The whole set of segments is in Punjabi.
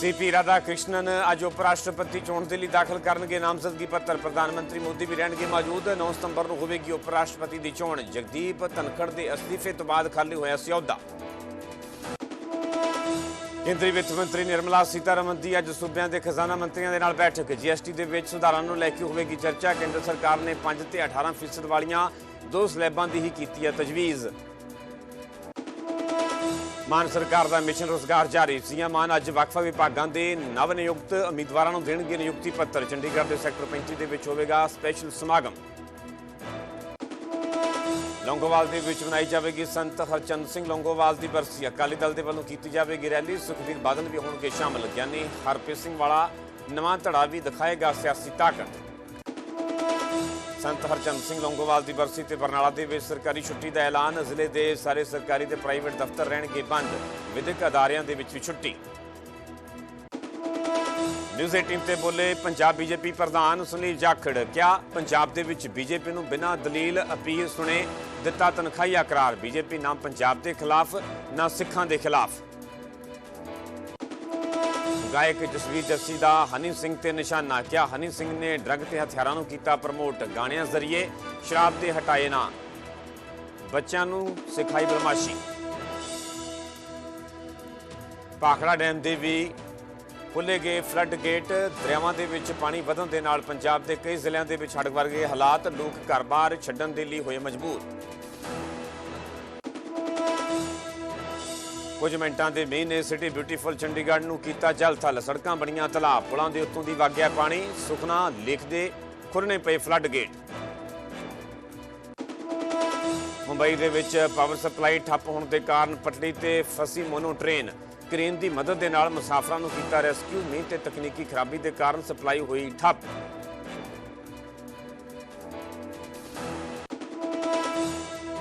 ਸੀਪੀ ਰਾਧਾ ਕ੍ਰਿਸ਼ਨਨ ਅੱਜ ਉਪ ਰਾਸ਼ਟਰਪਤੀ ਚੋਣ ਦੇ ਲਈ ਦਾਖਲ ਕਰਨਗੇ ਨਾਮਜ਼ਦਗੀ ਪੱਤਰ। ਪ੍ਰਧਾਨ ਮੰਤਰੀ ਮੋਦੀ ਵੀ ਰਹਿਣਗੇ ਮੌਜੂਦ। 9 ਸਤੰਬਰ ਨੂੰ ਹੋਵੇਗੀ ਉਪ ਰਾਸ਼ਟਰਪਤੀ ਦੀ ਚੋਣ। ਜਗਦੀਪ ਧਨਖੜ ਦੇ ਅਸਤੀਫੇ ਤੋਂ ਬਾਅਦ ਖਾਲੀ ਹੋਇਆ ਸੀ ਅਹੁਦਾ ਕੇਂਦਰੀ ਵਿੱਤ ਮੰਤਰੀ ਨਿਰਮਲਾ ਸੀਤਾਰਮਨ ਦੀ ਅੱਜ ਸੂਬਿਆਂ ਦੇ ਖਜ਼ਾਨਾ ਮੰਤਰੀਆਂ ਦੇ ਨਾਲ ਬੈਠਕ। ਜੀਐਸਟੀ ਦੇ ਵਿੱਚ ਸੁਧਾਰਾਂ ਨੂੰ ਲੈ ਕੇ ਹੋਵੇਗੀ ਚਰਚਾ। ਕੇਂਦਰ ਸਰਕਾਰ ਨੇ 5 ਤੇ 18% ਫੀਸਦ ਵਾਲੀਆਂ ਦੋ ਸਲੈਬਾਂ ਦੀ ਹੀ ਕੀਤੀ ਹੈ ਤਜਵੀਜ਼। ਮਾਨ ਸਰਕਾਰ ਦਾ ਮਿਸ਼ਨ ਰੋਜ਼ਗਾਰ ਜਾਰੀ ਸੀਐਮ ਮਾਨ ਅੱਜ ਵੱਖ-ਵੱਖ ਵਿਭਾਗਾਂ ਦੇ ਨਵ ਨਿਯੁਕਤ ਉਮੀਦਵਾਰਾਂ ਨੂੰ ਦੇਣਗੇ ਨਿਯੁਕਤੀ ਪੱਤਰ। ਚੰਡੀਗੜ੍ਹ ਦੇ ਸੈਕਟਰ 35 ਦੇ ਵਿੱਚ ਹੋਵੇਗਾ ਸਪੈਸ਼ਲ ਸਮਾਗਮ। ਲੌਂਗੋਵਾਲ ਦੇ ਵਿੱਚ ਮਨਾਈ ਜਾਵੇਗੀ ਸੰਤ ਹਰਚੰਦ ਸਿੰਘ ਲੌਂਗੋਵਾਲ ਦੀ ਬਰਸੀ। ਅਕਾਲੀ ਦਲ ਦੇ ਵੱਲੋਂ ਕੀਤੀ ਜਾਵੇਗੀ ਰੈਲੀ। ਸੁਖਬੀਰ ਬਾਦਲ ਵੀ ਹੋਣਗੇ ਸ਼ਾਮਲ। ਗਿਆਨੀ ਹਰਪ੍ਰੀਤ ਸਿੰਘ ਵਾਲਾ ਨਵਾਂ ਧੜਾ ਵੀ ਦਿਖਾਏਗਾ ਸਿਆਸੀ ਤਾਕਤ। ਸੰਤ ਹਰਚੰਦ ਸਿੰਘ ਲੌਂਗੋਵਾਲ ਦੀ ਬਰਸੀ ਤੇ ਬਰਨਾਲਾ ਦੇ ਵਿੱਚ ਸਰਕਾਰੀ ਛੁੱਟੀ ਦਾ ਐਲਾਨ। ਜ਼ਿਲ੍ਹੇ ਦੇ ਸਾਰੇ ਸਰਕਾਰੀ ਤੇ ਪ੍ਰਾਈਵੇਟ ਦਫ਼ਤਰ ਰਹਿਣਗੇ ਬੰਦ। ਵਿਦਿਅਕ ਅਦਾਰਿਆਂ ਦੇ ਵਿੱਚ ਵੀ ਛੁੱਟੀ। ਨਿਊਜ਼ 18 ਤੇ ਬੋਲੇ ਪੰਜਾਬ ਬੀਜੇਪੀ ਪ੍ਰਧਾਨ ਸੁਨੀਲ ਜਾਖੜ। ਕਿਹਾ ਪੰਜਾਬ ਦੇ ਵਿੱਚ ਬੀਜੇਪੀ ਨੂੰ ਬਿਨਾਂ ਦਲੀਲ ਅਪੀਲ ਸੁਣੇ ਦਿੱਤਾ ਤਨਖਾਹੀਆ ਕਰਾਰ। ਬੀਜੇਪੀ ਨਾ ਪੰਜਾਬ ਦੇ ਖਿਲਾਫ, ਨਾ ਸਿੱਖਾਂ ਦੇ ਖਿਲਾਫ। ਗਾਇਕ ਜਸਵੀਰ ਜੱਸੀ ਦਾ ਹਨੀ ਸਿੰਘ ਤੇ ਨਿਸ਼ਾਨਾ। ਕਿਹਾ ਹਨੀ ਸਿੰਘ ਨੇ ਡਰੱਗ ਤੇ ਹਥਿਆਰਾਂ ਨੂੰ ਕੀਤਾ ਪ੍ਰਮੋਟ, ਗਾਣਿਆਂ ਜ਼ਰੀਏ ਸ਼ਰਾਬ ਤੇ ਹਟਾਏ ਨਾ। ਬੱਚਿਆਂ ਨੂੰ ਸਿਖਾਈ ਬਰਮਾਸ਼ੀ ਪਾਖੜਾ ਡੈਮ ਦੇ ਵੀ ਖੁੱਲੇ ਗਏ ਫਲੱਡ ਗੇਟ। ਦਰਿਆਵਾਂ ਦੇ ਵਿੱਚ ਪਾਣੀ ਵਧਣ ਦੇ ਨਾਲ ਪੰਜਾਬ ਦੇ ਕਈ ਜ਼ਿਲ੍ਹਿਆਂ ਦੇ ਵਿੱਚ ਹੜ੍ਹ ਵਰਗੇ ਹਾਲਾਤ। ਲੋਕ ਘਰ-ਬਾਰ ਛੱਡਣ ਦੇ ਲਈ ਹੋਏ ਮਜਬੂਰ। ਕੁਝ ਮਿੰਟਾਂ ਦੇ ਮੀਂਹ ਨੇ ਸਿਟੀ ਬਿਊਟੀਫੁਲ ਚੰਡੀਗੜ੍ਹ ਨੂੰ ਕੀਤਾ ਜਲ ਥਲ। ਸੜਕਾਂ ਬਣੀਆਂ ਤਲਾਬ, ਪੁਲਾਂ ਦੇ ਉੱਤੋਂ ਦੀ ਵਗਿਆ ਪਾਣੀ, ਸੁਖਨਾ ਲੇਖ ਖੁਰਨੇ ਪਏ ਫਲੱਡ ਗੇਟ ਮੁੰਬਈ ਦੇ ਵਿੱਚ ਪਾਵਰ ਸਪਲਾਈ ਠੱਪ ਹੋਣ ਦੇ ਕਾਰਨ ਪਟੜੀ ਤੇ ਫਸੀ ਮੋਨੋ ਟ੍ਰੇਨ। ਕ੍ਰੇਨ ਦੀ ਮਦਦ ਦੇ ਨਾਲ ਮੁਸਾਫਰਾਂ ਨੂੰ ਕੀਤਾ ਰੈਸਕਿਊ। ਮੀਂਹ ਤੇ ਤਕਨੀਕੀ ਖਰਾਬੀ ਦੇ ਕਾਰਨ ਸਪਲਾਈ ਹੋਈ ਠੱਪ।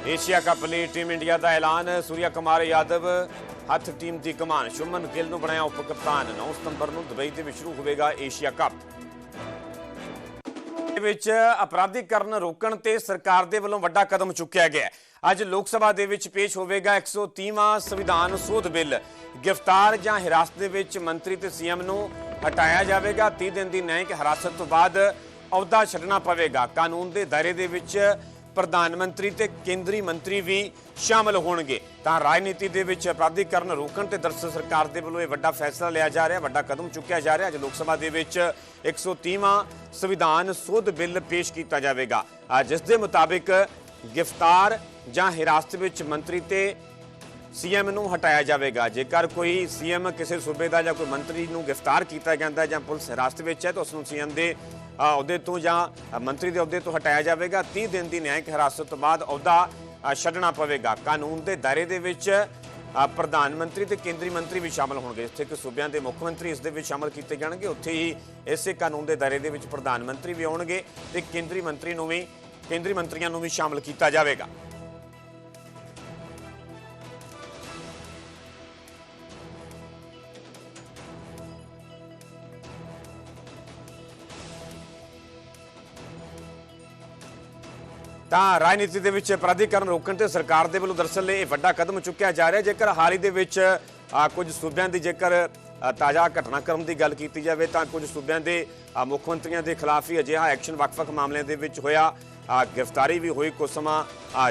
ਏਸ਼ੀਆ ਕੱਪ ਲਈ ਟੀਮ ਇੰਡੀਆ ਦਾ ਐਲਾਨ। ਸੂਰਿਆ ਕੁਮਾਰ ਯਾਦਵ ਹੱਥ ਟੀਮ ਦੀ ਕਮਾਨ ਸ਼ੁਮਨ ਗਿੱਲ ਨੂੰ ਬਣਾਇਆ ਉਪ ਕਪਤਾਨ 9 ਸਤੰਬਰ ਨੂੰ ਦੁਬਈ ਦੇ ਵਿੱਚ ਸ਼ੁਰੂ ਹੋਵੇਗਾ ਏਸ਼ੀਆ ਕੱਪ। ਦੇ ਵਿੱਚ ਅਪਰਾਧੀਕਰਨ ਰੋਕਣ ਤੇ ਸਰਕਾਰ ਦੇ ਵੱਲੋਂ ਵੱਡਾ ਕਦਮ ਚੁੱਕਿਆ ਗਿਆ ਅੱਜ ਲੋਕ ਸਭਾ ਦੇ ਵਿੱਚ ਪੇਸ਼ ਹੋਵੇਗਾ 130ਵਾਂ ਸੰਵਿਧਾਨ ਸੋਧ ਬਿੱਲ। ਗ੍ਰਿਫਤਾਰ ਜਾਂ ਹਿਰਾਸਤ ਦੇ ਵਿੱਚ ਮੰਤਰੀ ਤੇ ਸੀਐਮ ਨੂੰ ਹਟਾਇਆ ਜਾਵੇਗਾ। 30 ਦਿਨ ਦੀ ਨਿਆਂਇਕ ਹਿਰਾਸਤ ਤੋਂ ਬਾਅਦ ਅਹੁਦਾ ਛੱਡਣਾ ਪਵੇਗਾ। ਕਾਨੂੰਨ ਦੇ ਦਾਇਰੇ ਦੇ ਵਿੱਚ ਪ੍ਰਧਾਨ ਮੰਤਰੀ ਤੇ ਕੇਂਦਰੀ ਮੰਤਰੀ ਵੀ ਸ਼ਾਮਲ ਹੋਣਗੇ। ਤਾਂ ਰਾਜਨੀਤੀ ਦੇ ਵਿੱਚ ਅਪਰਾਧੀਕਰਨ ਰੋਕਣ ਤੇ ਦਰਅਸਲ ਸਰਕਾਰ ਦੇ ਵੱਲੋਂ ਇਹ ਵੱਡਾ ਫੈਸਲਾ ਲਿਆ ਜਾ ਰਿਹਾ, ਵੱਡਾ ਕਦਮ ਚੁੱਕਿਆ ਜਾ ਰਿਹਾ। ਅੱਜ ਲੋਕ ਸਭਾ ਦੇ ਵਿੱਚ 130ਵਾਂ ਸੰਵਿਧਾਨ ਸੋਧ ਬਿੱਲ ਪੇਸ਼ ਕੀਤਾ ਜਾਵੇਗਾ। ਜਿਸ ਦੇ ਮੁਤਾਬਿਕ ਗ੍ਰਿਫਤਾਰ ਜਾਂ ਹਿਰਾਸਤ ਵਿੱਚ ਮੰਤਰੀ ਤੇ ਸੀਐਮ ਨੂੰ ਹਟਾਇਆ ਜਾਵੇਗਾ। ਜੇਕਰ ਕੋਈ ਸੀਐਮ ਕਿਸੇ ਸੂਬੇ ਦਾ ਜਾਂ ਕੋਈ ਮੰਤਰੀ ਨੂੰ ਗ੍ਰਿਫਤਾਰ ਕੀਤਾ ਜਾਂਦਾ ਜਾਂ ਪੁਲਿਸ ਹਿਰਾਸਤ ਵਿੱਚ ਹੈ ਤਾਂ ਉਸ ਨੂੰ ਸੀਐਮ ਦੇ ਅਹੁਦੇ ਤੋਂ ਜਾਂ ਮੰਤਰੀ ਦੇ ਅਹੁਦੇ ਤੋਂ ਹਟਾਇਆ ਜਾਵੇਗਾ। 30 ਦਿਨ ਦੀ ਨਿਆਇਕ ਹਿਰਾਸਤ ਤੋਂ ਬਾਅਦ ਅਹੁਦਾ ਛੱਡਣਾ ਪਵੇਗਾ। ਕਾਨੂੰਨ ਦੇ ਦਾਇਰੇ ਦੇ ਵਿੱਚ ਪ੍ਰਧਾਨ ਮੰਤਰੀ ਤੇ ਕੇਂਦਰੀ ਮੰਤਰੀ ਵੀ ਸ਼ਾਮਲ ਹੋਣਗੇ। ਜਿੱਥੇ ਕਿ ਸੂਬਿਆਂ ਦੇ ਮੁੱਖ ਮੰਤਰੀ ਇਸ ਦੇ ਵਿੱਚ ਸ਼ਾਮਲ ਕੀਤੇ ਜਾਣਗੇ। ਉੱਥੇ ਹੀ ਇਸੇ ਕਾਨੂੰਨ ਦੇ ਦਾਇਰੇ ਦੇ ਵਿੱਚ ਪ੍ਰਧਾਨ ਮੰਤਰੀ ਵੀ ਆਉਣਗੇ ਤੇ ਕੇਂਦਰੀ ਮੰਤਰੀ ਨੂੰ ਵੀ, ਕੇਂਦਰੀ ਮੰਤਰੀਆਂ ਨੂੰ ਵੀ ਸ਼ਾਮਲ ਕੀਤਾ ਜਾਵੇਗਾ। ਤਾਂ ਰਾਜਨੀਤੀ ਦੇ ਵਿੱਚ ਅਪਰਾਧੀਕਰਨ ਰੋਕਣ ਤੇ ਸਰਕਾਰ ਦੇ ਵੱਲੋਂ ਦਰਅਸਲ ਇਹ ਵੱਡਾ ਕਦਮ ਚੁੱਕਿਆ ਜਾ ਰਿਹਾ। ਜੇਕਰ ਹਾਲ ਹੀ ਦੇ ਵਿੱਚ ਕੁਝ ਸੂਬਿਆਂ ਦੀ ਜੇਕਰ ਤਾਜ਼ਾ ਘਟਨਾਕ੍ਰਮ ਦੀ ਗੱਲ ਕੀਤੀ ਜਾਵੇ, ਤਾਂ ਕੁਝ ਸੂਬਿਆਂ ਦੇ ਮੁੱਖ ਮੰਤਰੀਆਂ ਦੇ ਖਿਲਾਫ ਹੀ ਅਜਿਹਾ ਐਕਸ਼ਨ ਵੱਖ-ਵੱਖ ਮਾਮਲਿਆਂ ਦੇ ਵਿੱਚ ਹੋਇਆ। ਗ੍ਰਿਫਤਾਰੀ ਵੀ ਹੋਈ, ਕੁਝ ਸਮਾਂ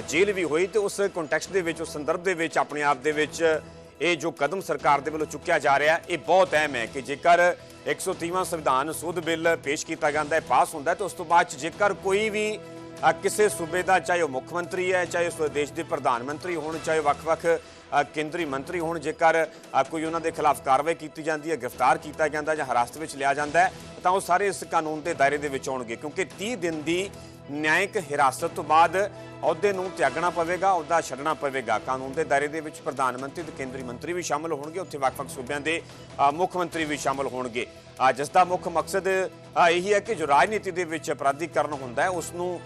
ਜੇਲ੍ਹ ਵੀ ਹੋਈ ਤੇ ਉਸ ਕੰਟੈਕਸਟ ਦੇ ਵਿੱਚ, ਉਸ ਸੰਦਰਭ ਦੇ ਵਿੱਚ, ਆਪਣੇ ਆਪ ਦੇ ਵਿੱਚ ਇਹ ਜੋ ਕਦਮ ਸਰਕਾਰ ਦੇ ਵੱਲੋਂ ਚੁੱਕਿਆ ਜਾ ਰਿਹਾ, ਇਹ ਬਹੁਤ ਅਹਿਮ ਹੈ ਕਿ ਜੇਕਰ 130ਵਾਂ ਸੰਵਿਧਾਨ ਸੋਧ ਬਿੱਲ ਪੇਸ਼ ਕੀਤਾ ਜਾਂਦਾ ਹੈ, ਪਾਸ ਹੁੰਦਾ ਹੈ, ਤਾਂ ਉਸ ਤੋਂ ਬਾਅਦ 'ਚ ਜੇਕਰ ਕੋਈ ਵੀ ਕਿਸੇ ਸੂਬੇ ਦਾ, ਚਾਹੇ ਉਹ ਮੁੱਖ ਮੰਤਰੀ ਹੈ, ਚਾਹੇ ਉਸ ਦੇਸ਼ ਦੇ ਪ੍ਰਧਾਨ ਮੰਤਰੀ ਹੋਣ, ਚਾਹੇ ਵੱਖ-ਵੱਖ ਕੇਂਦਰੀ ਮੰਤਰੀ ਹੋਣ, ਜੇਕਰ ਕੋਈ ਉਹਨਾਂ ਦੇ ਖਿਲਾਫ ਕਾਰਵਾਈ ਕੀਤੀ ਜਾਂਦੀ ਹੈ, ਗ੍ਰਿਫਤਾਰ ਕੀਤਾ ਜਾਂਦਾ ਜਾਂ ਹਿਰਾਸਤ ਵਿੱਚ ਲਿਆ ਜਾਂਦਾ ਹੈ, ਤਾਂ ਉਹ ਸਾਰੇ ਇਸ ਕਾਨੂੰਨ ਦੇ ਦਾਇਰੇ ਦੇ ਵਿੱਚ ਆਉਣਗੇ, ਕਿਉਂਕਿ 30 ਦਿਨ ਦੀ ਨਿਆਇਕ ਹਿਰਾਸਤ ਤੋਂ ਬਾਅਦ ਅਹੁਦੇ ਨੂੰ ਤਿਆਗਣਾ ਪਵੇਗਾ, ਅਹੁਦਾ ਛੱਡਣਾ ਪਵੇਗਾ। ਕਾਨੂੰਨ ਦੇ ਦਾਇਰੇ ਦੇ ਵਿੱਚ ਪ੍ਰਧਾਨ ਮੰਤਰੀ ਤੇ ਕੇਂਦਰੀ ਮੰਤਰੀ ਵੀ ਸ਼ਾਮਲ ਹੋਣਗੇ, ਉੱਥੇ ਵੱਖ-ਵੱਖ ਸੂਬਿਆਂ ਦੇ ਮੁੱਖ ਮੰਤਰੀ ਵੀ ਸ਼ਾਮਲ ਹੋਣਗੇ। ਜਿਸ ਦਾ ਮੁੱਖ ਮਕਸਦ ਇਹੀ ਹੈ ਕਿ ਜੋ ਰਾਜਨੀਤੀ ਦੇ ਵਿੱਚ ਅਪਰਾਧੀਕਰਨ ਹੁੰਦਾ ਹੈ, ਉਸ ਨੂੰ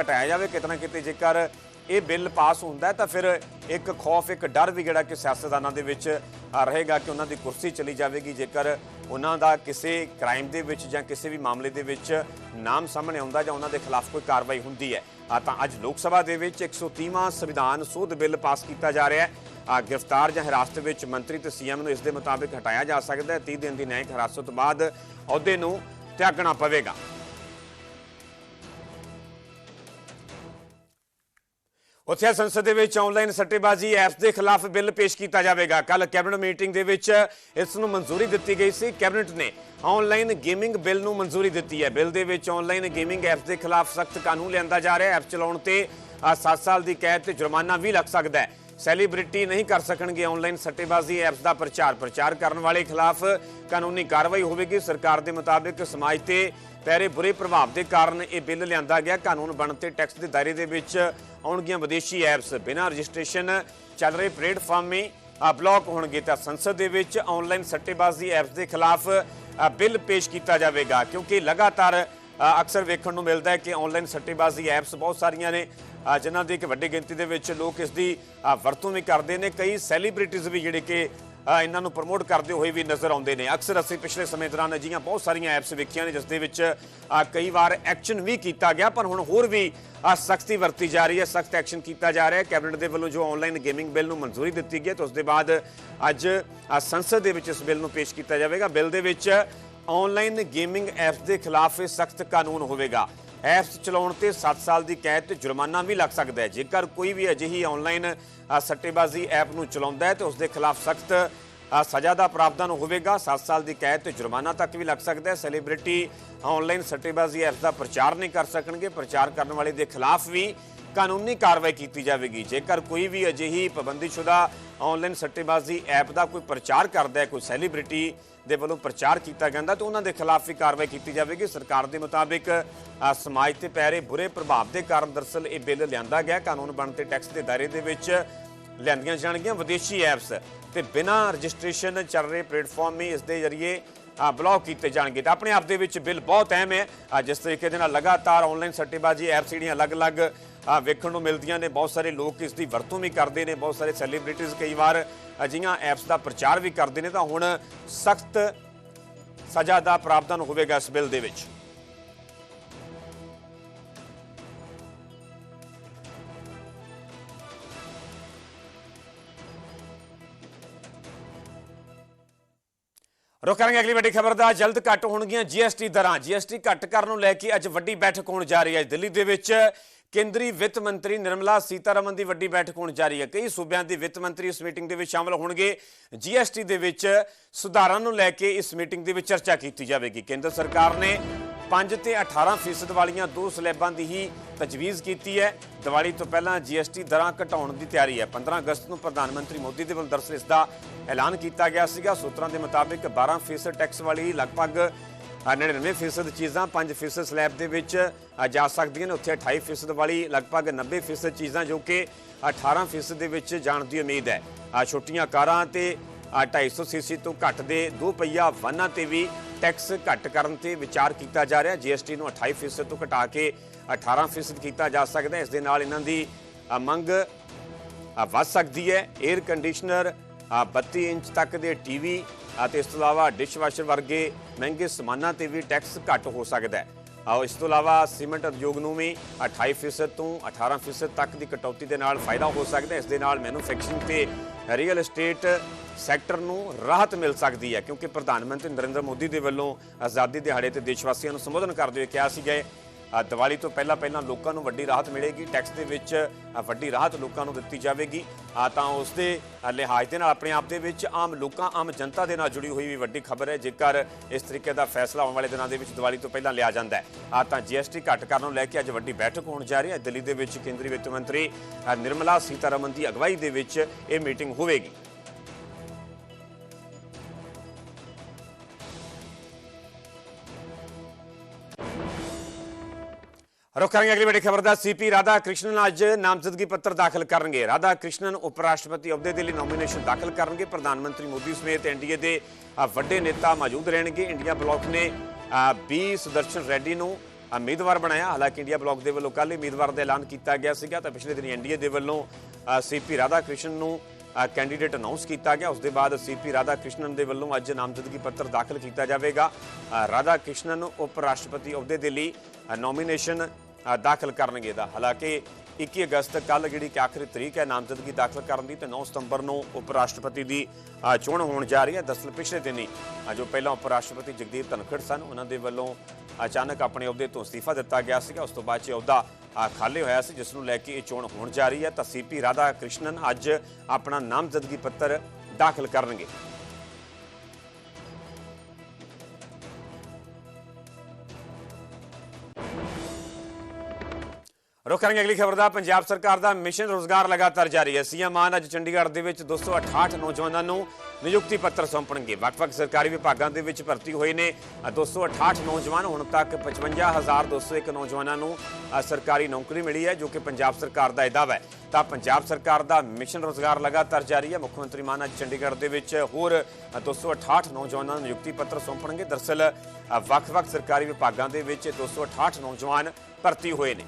ਘਟਾਇਆ ਜਾਵੇ ਕਿਤੇ ਨਾ ਕਿਤੇ ਜੇਕਰ ਇਹ ਬਿੱਲ ਪਾਸ ਹੁੰਦਾ ਤਾਂ ਫਿਰ ਇੱਕ ਖੌਫ, ਇੱਕ ਡਰ ਵੀ ਜਿਹੜਾ ਕਿ ਸਿਆਸਤਦਾਨਾਂ ਦੇ ਵਿੱਚ ਰਹੇਗਾ ਕਿ ਉਹਨਾਂ ਦੀ ਕੁਰਸੀ ਚਲੀ ਜਾਵੇਗੀ। ਜੇਕਰ ਉਹਨਾਂ ਦਾ ਕਿਸੇ ਕ੍ਰਾਈਮ ਦੇ ਵਿੱਚ ਜਾਂ ਕਿਸੇ ਵੀ ਮਾਮਲੇ ਦੇ ਵਿੱਚ ਨਾਮ ਸਾਹਮਣੇ ਆਉਂਦਾ ਜਾਂ ਉਹਨਾਂ ਦੇ ਖਿਲਾਫ ਕੋਈ ਕਾਰਵਾਈ ਹੁੰਦੀ ਹੈ। ਤਾਂ ਅੱਜ ਲੋਕ ਸਭਾ ਦੇ ਵਿੱਚ 130ਵਾਂ ਸੰਵਿਧਾਨ ਸੋਧ ਬਿੱਲ ਪਾਸ ਕੀਤਾ ਜਾ ਰਿਹਾ ਹੈ। ਗ੍ਰਿਫਤਾਰ ਜਾਂ ਹਿਰਾਸਤ ਵਿੱਚ ਮੰਤਰੀ ਤੇ ਸੀਐਮ ਨੂੰ ਇਸ ਦੇ ਮੁਤਾਬਿਕ ਹਟਾਇਆ ਜਾ ਸਕਦਾ ਹੈ। 30 ਦਿਨ ਦੀ ਨਿਆਇਕ ਹਿਰਾਸਤ ਤੋਂ ਬਾਅਦ ਅਹੁਦੇ ਨੂੰ ਤਿਆਗਣਾ ਪਵੇਗਾ। ਉੱਥੇ ਸੰਸਦ ਦੇ ਵਿੱਚ ਆਨਲਾਈਨ ਸੱਟੇਬਾਜ਼ੀ ਐਪਸ ਦੇ ਖਿਲਾਫ ਬਿੱਲ ਪੇਸ਼ ਕੀਤਾ ਜਾਵੇਗਾ। ਕੱਲ ਕੈਬਨਿਟ ਮੀਟਿੰਗ ਦੇ ਵਿੱਚ ਇਸ ਨੂੰ ਮਨਜ਼ੂਰੀ ਦਿੱਤੀ ਗਈ ਸੀ। ਕੈਬਨਿਟ ਨੇ ਆਨਲਾਈਨ ਗੇਮਿੰਗ ਬਿੱਲ ਨੂੰ ਮਨਜ਼ੂਰੀ ਦਿੱਤੀ ਹੈ। ਬਿੱਲ ਦੇ ਵਿੱਚ ਆਨਲਾਈਨ ਗੇਮਿੰਗ ਐਪਸ ਦੇ ਖਿਲਾਫ ਸਖਤ ਕਾਨੂੰਨ ਲਿਆਂਦਾ ਜਾ ਰਿਹਾ ਹੈ। ਐਪ ਚਲਾਉਣ ਤੇ 7 ਸਾਲ ਦੀ ਕੈਦ ਤੇ ਜੁਰਮਾਨਾ ਵੀ ਲੱਗ ਸਕਦਾ ਹੈ। ਸੈਲੀਬ੍ਰਿਟੀ ਨਹੀਂ ਕਰ ਸਕਣਗੇ ਆਨਲਾਈਨ ਸੱਟੇਬਾਜ਼ੀ ਐਪਸ ਦਾ ਪ੍ਰਚਾਰ ਪ੍ਰਚਾਰ ਕਰਨ ਵਾਲੇ ਖਿਲਾਫ ਕਾਨੂੰਨੀ ਕਾਰਵਾਈ ਹੋਵੇਗੀ। ਸਰਕਾਰ ਦੇ ਮੁਤਾਬਿਕ ਸਮਾਜ ਤੇ ਪੈ ਰਹੇ ਬੁਰੇ ਪ੍ਰਭਾਵ ਦੇ ਕਾਰਨ ਇਹ ਬਿੱਲ ਲਿਆਂਦਾ ਗਿਆ। ਕਾਨੂੰਨ ਬਣਨ ਤੇ ਟੈਕਸ ਦੇ ਦਾਇਰੇ ਦੇ ਵਿੱਚ ਆਉਣਗੀਆਂ ਵਿਦੇਸ਼ੀ ਐਪਸ ਬਿਨਾਂ ਰਜਿਸਟ੍ਰੇਸ਼ਨ ਚੱਲ ਰਹੇ ਪਲੇਟਫਾਰਮ ਵੀ ਅ, ਬਲੌਕ ਹੋਣਗੇ ਤਾਂ ਸੰਸਦ ਦੇ ਵਿੱਚ ਆਨਲਾਈਨ ਸੱਟੇਬਾਜ਼ੀ ਐਪਸ ਦੇ ਖਿਲਾਫ ਬਿੱਲ ਪੇਸ਼ ਕੀਤਾ ਜਾਵੇਗਾ। ਕਿਉਂਕਿ ਲਗਾਤਾਰ ਅਕਸਰ ਵੇਖਣ ਨੂੰ ਮਿਲਦਾ ਹੈ ਕਿ ਆਨਲਾਈਨ ਸੱਟੇਬਾਜ਼ੀ ਐਪਸ ਬਹੁਤ ਸਾਰੀਆਂ ਨੇ। ਜਿਨ੍ਹਾਂ ਦੀ ਇੱਕ ਵੱਡੀ ਗਿਣਤੀ ਦੇ ਵਿੱਚ ਲੋਕ ਇਸ ਦੀ ਵਰਤੋਂ ਵੀ ਕਰਦੇ ਨੇ। ਕਈ ਸੈਲੀਬ੍ਰਿਟੀਜ਼ ਵੀ ਜਿਹੜੇ ਕਿ ਇਹਨਾਂ ਨੂੰ ਪ੍ਰਮੋਟ ਕਰਦੇ ਹੋਏ ਵੀ ਨਜ਼ਰ ਆਉਂਦੇ ਨੇ। ਅਕਸਰ ਅਸੀਂ ਪਿਛਲੇ ਸਮੇਂ ਦੌਰਾਨ ਅਜਿਹੀਆਂ ਬਹੁਤ ਸਾਰੀਆਂ ਐਪਸ ਵੇਖੀਆਂ ਨੇ, ਜਿਸ ਦੇ ਵਿੱਚ ਕਈ ਵਾਰ ਐਕਸ਼ਨ ਵੀ ਕੀਤਾ ਗਿਆ, ਪਰ ਹੁਣ ਹੋਰ ਵੀ ਸਖਤੀ ਵਰਤੀ ਜਾ ਰਹੀ ਹੈ, ਸਖਤ ਐਕਸ਼ਨ ਕੀਤਾ ਜਾ ਰਿਹਾ ਹੈ। ਕੈਬਨਿਟ ਦੇ ਵੱਲੋਂ ਜੋ ਆਨਲਾਈਨ ਗੇਮਿੰਗ ਬਿੱਲ ਨੂੰ ਮਨਜ਼ੂਰੀ ਦਿੱਤੀ ਗਈ ਹੈ, ਤਾਂ ਉਸ ਦੇ ਬਾਅਦ ਅੱਜ ਸੰਸਦ ਦੇ ਵਿੱਚ ਇਸ ਬਿੱਲ ਨੂੰ ਪੇਸ਼ ਕੀਤਾ ਜਾਵੇਗਾ। ਬਿੱਲ ਦੇ ਵਿੱਚ ਆਨਲਾਈਨ ਗੇਮਿੰਗ ਐਪਸ ਦੇ ਖਿਲਾਫ ਸਖਤ ਕਾਨੂੰਨ ਹੋਵੇਗਾ। ਐਪਸ ਚਲਾਉਣ ਤੇ 7 ਸਾਲ ਦੀ ਕੈਦ ਤੇ ਜੁਰਮਾਨਾ ਵੀ ਲੱਗ ਸਕਦਾ ਹੈ। ਜੇਕਰ ਕੋਈ ਵੀ ਅਜਿਹੀ ਆਨਲਾਈਨ ਸੱਟੇਬਾਜ਼ੀ ਐਪ ਨੂੰ ਚਲਾਉਂਦਾ ਹੈ ਤੇ ਉਸ ਦੇ ਖਿਲਾਫ ਸਖਤ ਸਜ਼ਾ ਦਾ ਪ੍ਰਾਵਧਾਨ ਹੋਵੇਗਾ। 7 ਸਾਲ ਦੀ ਕੈਦ ਤੇ ਜੁਰਮਾਨਾ ਤੱਕ ਵੀ ਲੱਗ ਸਕਦਾ ਹੈ। ਸੈਲੀਬ੍ਰਿਟੀ ਆਨਲਾਈਨ ਸੱਟੇਬਾਜ਼ੀ ਐਪਸ ਦਾ ਪ੍ਰਚਾਰ ਨਹੀਂ ਕਰ ਸਕਣਗੇ। ਪ੍ਰਚਾਰ ਕਰਨ ਵਾਲੇ ਦੇ ਖਿਲਾਫ ਵੀ ਕਾਨੂੰਨੀ ਕਾਰਵਾਈ ਕੀਤੀ ਜਾਵੇਗੀ। ਜੇਕਰ ਕੋਈ ਵੀ ਅਜਿਹੀ ਪਾਬੰਦੀਸ਼ੁਦਾ ਆਨਲਾਈਨ ਸੱਟੇਬਾਜ਼ੀ ਐਪ ਦਾ ਕੋਈ ਪ੍ਰਚਾਰ ਕਰਦਾ ਹੈ, ਕੋਈ ਸੈਲੀਬ੍ਰਿਟੀ ਦੇ ਵੱਲੋਂ ਪ੍ਰਚਾਰ ਕੀਤਾ ਜਾਂਦਾ, ਤਾਂ ਉਹਨਾਂ ਦੇ ਖਿਲਾਫ ਵੀ ਕਾਰਵਾਈ ਕੀਤੀ ਜਾਵੇਗੀ। ਸਰਕਾਰ ਦੇ ਮੁਤਾਬਿਕ ਸਮਾਜ ਤੇ ਪੈ ਰਹੇ ਬੁਰੇ ਪ੍ਰਭਾਵ ਦੇ ਕਾਰਨ ਦਰਸਲ ਇਹ ਬਿੱਲ ਲਿਆਂਦਾ ਗਿਆ। ਕਾਨੂੰਨ ਬਣਨ ਤੇ ਟੈਕਸ ਦੇ ਦਾਇਰੇ ਦੇ ਵਿੱਚ ਲਿਆਂਦੀਆਂ ਜਾਣਗੀਆਂ। ਵਿਦੇਸ਼ੀ ਐਪਸ ਤੇ ਬਿਨਾਂ ਰਜਿਸਟ੍ਰੇਸ਼ਨ ਚੱਲ ਰਹੇ ਪਲੇਟਫਾਰਮ ਵੀ ਇਸ ਦੇ ਜ਼ਰੀਏ ਆ ਬਲੌਕ ਕੀਤੇ ਜਾਣਗੇ। ਤਾਂ ਆਪਣੇ ਆਪ ਦੇ ਵਿੱਚ ਬਿੱਲ ਬਹੁਤ ਅਹਿਮ ਹੈ। ਜਿਸ ਤਰੀਕੇ ਦੇ ਨਾਲ ਲਗਾਤਾਰ ਆਨਲਾਈਨ ਸੱਟੇਬਾਜ਼ੀ ਐਪਸ ਜਿਹੜੀਆਂ ਅਲੱਗ-ਅਲੱਗ ਵੇਖਣ ਨੂੰ ਮਿਲਦੀਆਂ ਨੇ। ਬਹੁਤ ਸਾਰੇ ਲੋਕ ਇਸ ਦੀ ਵਰਤੋਂ ਵੀ ਕਰਦੇ ਨੇ। ਬਹੁਤ ਸਾਰੇ ਸੈਲੀਬ੍ਰਿਟੀਜ਼ ਕਈ ਵਾਰ ਅਜਿਹੀਆਂ ਐਪਸ ਦਾ ਪ੍ਰਚਾਰ ਵੀ ਕਰਦੇ ਨੇ ਤਾਂ ਹੁਣ ਸਖਤ ਸਜ਼ਾ ਦਾ ਪ੍ਰਾਵਧਾਨ ਹੋਵੇਗਾ ਇਸ ਬਿੱਲ ਦੇ ਵਿੱਚ। ਰੁਕ ਕਰਾਂਗੇ ਅਗਲੀ ਵੱਡੀ ਖਬਰ ਦਾ। ਜਲਦ ਘੱਟ ਹੋਣਗੀਆਂ ਜੀਐਸਟੀ ਦਰਾਂ। ਜੀਐਸਟੀ ਘੱਟ ਕਰਨ ਨੂੰ ਲੈ ਕੇ ਅੱਜ ਵੱਡੀ ਬੈਠਕ ਹੋਣ ਜਾ ਰਹੀ ਹੈ। ਦਿੱਲੀ ਦੇ ਵਿੱਚ ਕੇਂਦਰੀ ਵਿੱਤ ਮੰਤਰੀ ਨਿਰਮਲਾ ਸੀਤਾਰਮਨ ਦੀ ਵੱਡੀ ਬੈਠਕ ਹੋਣ ਜਾ ਰਹੀ ਹੈ। ਕਈ ਸੂਬਿਆਂ ਦੇ ਵਿੱਤ ਮੰਤਰੀ ਇਸ ਮੀਟਿੰਗ ਦੇ ਵਿੱਚ ਸ਼ਾਮਲ ਹੋਣਗੇ। ਜੀਐਸਟੀ ਦੇ ਵਿੱਚ ਸੁਧਾਰਾਂ ਨੂੰ ਲੈ ਕੇ ਇਸ ਮੀਟਿੰਗ ਦੇ ਵਿੱਚ ਚਰਚਾ ਕੀਤੀ ਜਾਵੇਗੀ। ਕੇਂਦਰ ਸਰਕਾਰ ਨੇ 5 ਤੇ 18% ਵਾਲੀਆਂ ਦੋ ਸਲੈਬਾਂ ਦੀ ਹੀ ਤਜਵੀਜ਼ ਕੀਤੀ ਹੈ। ਦੀਵਾਲੀ ਤੋਂ ਪਹਿਲਾਂ ਜੀਐਸਟੀ ਦਰਾਂ ਘਟਾਉਣ ਦੀ ਤਿਆਰੀ ਹੈ। 15 ਅਗਸਤ ਨੂੰ ਪ੍ਰਧਾਨ ਮੰਤਰੀ ਮੋਦੀ ਦੇ ਵੱਲੋਂ ਦਰਸਲ ਇਸ ਦਾ ਐਲਾਨ ਕੀਤਾ ਗਿਆ ਸੀਗਾ। ਸੂਤਰਾਂ ਦੇ ਮੁਤਾਬਿਕ 12% ਟੈਕਸ ਵਾਲੀ ਲਗਭਗ 99% ਚੀਜ਼ਾਂ 5% ਸਲੈਬ ਦੇ ਵਿੱਚ ਜਾ ਸਕਦੀਆਂ ਨੇ। ਉੱਥੇ 28% ਵਾਲੀ ਲਗਭਗ 90% ਚੀਜ਼ਾਂ ਜੋ ਕਿ 18% ਦੇ ਵਿੱਚ ਜਾਣ ਦੀ ਉਮੀਦ ਹੈ। ਛੋਟੀਆਂ ਕਾਰਾਂ ਤੇ ਅ, 250 ਸੀਸੀ ਤੋਂ ਘੱਟ ਦੇ ਦੋ ਪਹੀਆ ਵਾਹਨਾਂ ਤੇ ਵੀ ਟੈਕਸ ਘੱਟ ਕਰਨ ਤੇ ਵਿਚਾਰ ਕੀਤਾ ਜਾ ਰਿਹਾ। ਜੀਐਸਟੀ ਨੂੰ 28% ਤੋਂ ਘਟਾ ਕੇ 18% ਕੀਤਾ ਜਾ ਸਕਦਾ ਇਸ ਦੇ ਨਾਲ ਇਹਨਾਂ ਦੀ ਮੰਗ ਵੱਧ ਸਕਦੀ ਹੈ। 에ਅਰ ਕੰਡੀਸ਼ਨਰ 32 ਇੰਚ ਤੱਕ ਦੇ ਟੀਵੀ ਅਤੇ ਇਸ ਤੋਂ ਇਲਾਵਾ ਡਿਸ਼ਵਾਸ਼ਰ ਵਰਗੇ ਮਹਿੰਗੇ ਸਮਾਨਾਂ ਤੇ ਵੀ ਟੈਕਸ ਘੱਟ ਹੋ ਸਕਦਾ ਹੈ। ਆਓ, ਇਸ ਤੋਂ ਇਲਾਵਾ ਸੀਮੈਂਟ ਉਦਯੋਗ ਨੂੰ ਵੀ 28% ਤੋਂ 18% ਤੱਕ ਦੀ ਕਟੌਤੀ ਦੇ ਨਾਲ ਫਾਇਦਾ ਹੋ ਸਕਦਾ ਹੈ। ਇਸ ਦੇ ਨਾਲ ਮੈਨੂਫੈਕਚਰਿੰਗ ਤੇ ਰੀਅਲ ਏਸਟੇਟ ਸੈਕਟਰ ਨੂੰ ਰਾਹਤ ਮਿਲ ਸਕਦੀ ਹੈ, ਕਿਉਂਕਿ ਪ੍ਰਧਾਨ ਮੰਤਰੀ ਨਰਿੰਦਰ ਮੋਦੀ ਦੇ ਵੱਲੋਂ ਆਜ਼ਾਦੀ ਦਿਹਾੜੇ ਤੇ ਦੇਸ਼ ਵਾਸੀਆਂ ਨੂੰ ਸੰਬੋਧਨ ਕਰਦੇ ਹੋਏ ਕਿਹਾ ਸੀ ਗਏ ਦੀਵਾਲੀ ਤੋਂ ਪਹਿਲਾਂ ਪਹਿਲਾਂ ਲੋਕਾਂ ਨੂੰ ਵੱਡੀ ਰਾਹਤ ਮਿਲੇਗੀ ਟੈਕਸ ਦੇ ਵਿੱਚ ਵੱਡੀ ਰਾਹਤ ਲੋਕਾਂ ਨੂੰ ਦਿੱਤੀ ਜਾਵੇਗੀ। ਤਾਂ ਉਸ ਦੇ ਲਿਹਾਜ਼ ਦੇ ਨਾਲ ਆਪਣੇ ਆਪ ਦੇ ਵਿੱਚ ਆਮ ਲੋਕਾਂ, ਆਮ ਜਨਤਾ ਦੇ ਨਾਲ ਜੁੜੀ ਹੋਈ ਵੀ ਵੱਡੀ ਖਬਰ ਹੈ, ਜੇਕਰ ਇਸ ਤਰੀਕੇ ਦਾ ਫੈਸਲਾ ਆਉਣ ਵਾਲੇ ਦਿਨਾਂ ਦੇ ਵਿੱਚ ਦੀਵਾਲੀ ਤੋਂ ਪਹਿਲਾਂ ਲਿਆ ਜਾਂਦਾ ਹੈ। ਆ ਤਾਂ ਜੀਐਸਟੀ ਘੱਟ ਕਰਨ ਨੂੰ ਲੈ ਕੇ ਅੱਜ ਵੱਡੀ ਬੈਠਕ ਹੋਣ ਜਾ ਰਹੀ ਹੈ। ਦਿੱਲੀ ਦੇ ਵਿੱਚ ਕੇਂਦਰੀ ਵਿੱਤ ਮੰਤਰੀ ਨਿਰਮਲਾ ਸੀਤਾਰਮਨ ਦੀ ਅਗਵਾਈ ਦੇ ਵਿੱਚ ਇਹ ਮੀਟਿੰਗ ਹੋਵੇਗੀ। ਰੁਕ ਕਰਾਂਗੇ ਅਗਲੀ ਵੱਡੀ ਖਬਰ ਦਾ ਸੀਪੀ ਰਾਧਾ ਕ੍ਰਿਸ਼ਨਨ ਅੱਜ ਨਾਮਜ਼ਦਗੀ ਪੱਤਰ ਦਾਖਲ ਕਰਨਗੇ। ਰਾਧਾ ਕ੍ਰਿਸ਼ਨਨ ਉਪ ਰਾਸ਼ਟਰਪਤੀ ਅਹੁਦੇ ਦੇ ਲਈ ਨੋਮੀਨੇਸ਼ਨ ਦਾਖਲ ਕਰਨਗੇ। ਪ੍ਰਧਾਨ ਮੰਤਰੀ ਮੋਦੀ ਸਮੇਤ ਐਨਡੀਏ ਦੇ ਵੱਡੇ ਨੇਤਾ ਮੌਜੂਦ ਰਹਿਣਗੇ। ਇੰਡੀਆ ਬਲਾਕ ਨੇ ਬੀ ਸੁਦਰਸ਼ਨ ਰੈਡੀ ਨੂੰ ਉਮੀਦਵਾਰ ਬਣਾਇਆ। ਹਾਲਾਂਕਿ ਇੰਡੀਆ ਬਲਾਕ ਦੇ ਵੱਲੋਂ ਕੱਲ੍ਹ ਹੀ ਉਮੀਦਵਾਰ ਦਾ ਐਲਾਨ ਕੀਤਾ ਗਿਆ ਸੀਗਾ ਤਾਂ ਪਿਛਲੇ ਦਿਨੀ ਐਨਡੀਏ ਦੇ ਵੱਲੋਂ ਸੀਪੀ ਰਾਧਾ ਕ੍ਰਿਸ਼ਨ ਨੂੰ ਕੈਂਡੀਡੇਟ ਅਨਾਉਂਸ ਕੀਤਾ ਗਿਆ। ਉਸ ਦੇ ਬਾਅਦ ਸੀਪੀ ਰਾਧਾ ਕ੍ਰਿਸ਼ਨਨ ਦੇ ਵੱਲੋਂ ਅੱਜ ਨਾਮਜ਼ਦਗੀ ਪੱਤਰ ਦਾਖਲ ਕੀਤਾ ਜਾਵੇਗਾ। ਰਾਧਾ ਕ੍ਰਿਸ਼ਨਨ ਉਪ ਰਾਸ਼ਟਰਪਤੀ ਅਹੁਦੇ ਦੇ ਲਈ ਨੋਮੀਨੇਸ਼ਨ ਦਾਖਲ ਕਰਨਗੇ ਦਾ। ਹਾਲਾਂਕਿ 21 ਅਗਸਤ ਕੱਲ ਜਿਹੜੀ ਕਿ ਆਖਰੀ ਤਰੀਕ ਹੈ ਨਾਮਜ਼ਦਗੀ ਦਾਖਲ ਕਰਨ ਦੀ ਤੇ 9 ਸਤੰਬਰ ਨੂੰ ਉਪ ਰਾਸ਼ਟਰਪਤੀ ਦੀ ਚੋਣ ਹੋਣ ਜਾ ਰਹੀ ਹੈ। ਦਰਅਸਲ ਪਿਛਲੇ ਦਿਨੀ ਅ, ਜੋ ਪਹਿਲਾਂ ਉਪ ਰਾਸ਼ਟਰਪਤੀ ਜਗਦੀਪ ਧਨਖੜ ਸਨ ਉਹਨਾਂ ਦੇ ਵੱਲੋਂ ਅਚਾਨਕ ਆਪਣੇ ਅਹੁਦੇ ਤੋਂ ਅਸਤੀਫਾ ਦਿੱਤਾ ਗਿਆ ਸੀਗਾ। ਉਸ ਤੋਂ ਬਾਅਦ 'ਚ ਇਹ ਅਹੁਦਾ ਅ, ਖਾਲੀ ਹੋਇਆ ਸੀ ਜਿਸ ਨੂੰ ਲੈ ਕੇ ਇਹ ਚੋਣ ਹੋਣ ਜਾ ਰਹੀ ਹੈ। ਤਾਂ ਸੀਪੀ ਰਾਧਾ ਕ੍ਰਿਸ਼ਨਨ ਅੱਜ ਆਪਣਾ ਨਾਮਜ਼ਦਗੀ ਪੱਤਰ ਦਾਖਲ ਕਰਨਗੇ। ਰੁਕ ਕਰਾਂਗੇ ਅਗਲੀ ਖਬਰ ਦਾ। ਪੰਜਾਬ ਸਰਕਾਰ ਦਾ ਮਿਸ਼ਨ ਰੋਜ਼ਗਾਰ ਲਗਾਤਾਰ ਜਾਰੀ ਹੈ। ਸੀਐਮ ਮਾਨ ਅੱਜ ਚੰਡੀਗੜ੍ਹ ਦੇ ਵਿੱਚ 268 ਨੌਜਵਾਨਾਂ ਨੂੰ ਨਿਯੁਕਤੀ ਪੱਤਰ ਸੌਂਪਣਗੇ। ਵੱਖ-ਵੱਖ ਸਰਕਾਰੀ ਵਿਭਾਗਾਂ ਦੇ ਵਿੱਚ ਭਰਤੀ ਹੋਏ ਨੇ ਅ, 268 ਨੌਜਵਾਨ। ਹੁਣ ਤੱਕ 55201 ਨੌਜਵਾਨਾਂ ਨੂੰ ਸਰਕਾਰੀ ਨੌਕਰੀ ਮਿਲੀ ਹੈ ਜੋ ਕਿ ਪੰਜਾਬ ਸਰਕਾਰ ਦਾ ਇਹ ਦਾਅਵਾ ਹੈ। ਤਾਂ ਪੰਜਾਬ ਸਰਕਾਰ ਦਾ ਮਿਸ਼ਨ ਰੋਜ਼ਗਾਰ ਲਗਾਤਾਰ ਜਾਰੀ ਹੈ। ਮੁੱਖ ਮੰਤਰੀ ਮਾਨ ਅੱਜ ਚੰਡੀਗੜ੍ਹ ਦੇ ਵਿੱਚ ਹੋਰ ਅ, 268 ਨੌਜਵਾਨਾਂ ਨੂੰ ਨਿਯੁਕਤੀ ਪੱਤਰ ਸੌਂਪਣਗੇ। ਦਰਅਸਲ ਵੱਖ-ਵੱਖ ਸਰਕਾਰੀ ਵਿਭਾਗਾਂ ਦੇ ਵਿੱਚ 268 ਨੌਜਵਾਨ ਭਰਤੀ ਹੋਏ ਨੇ।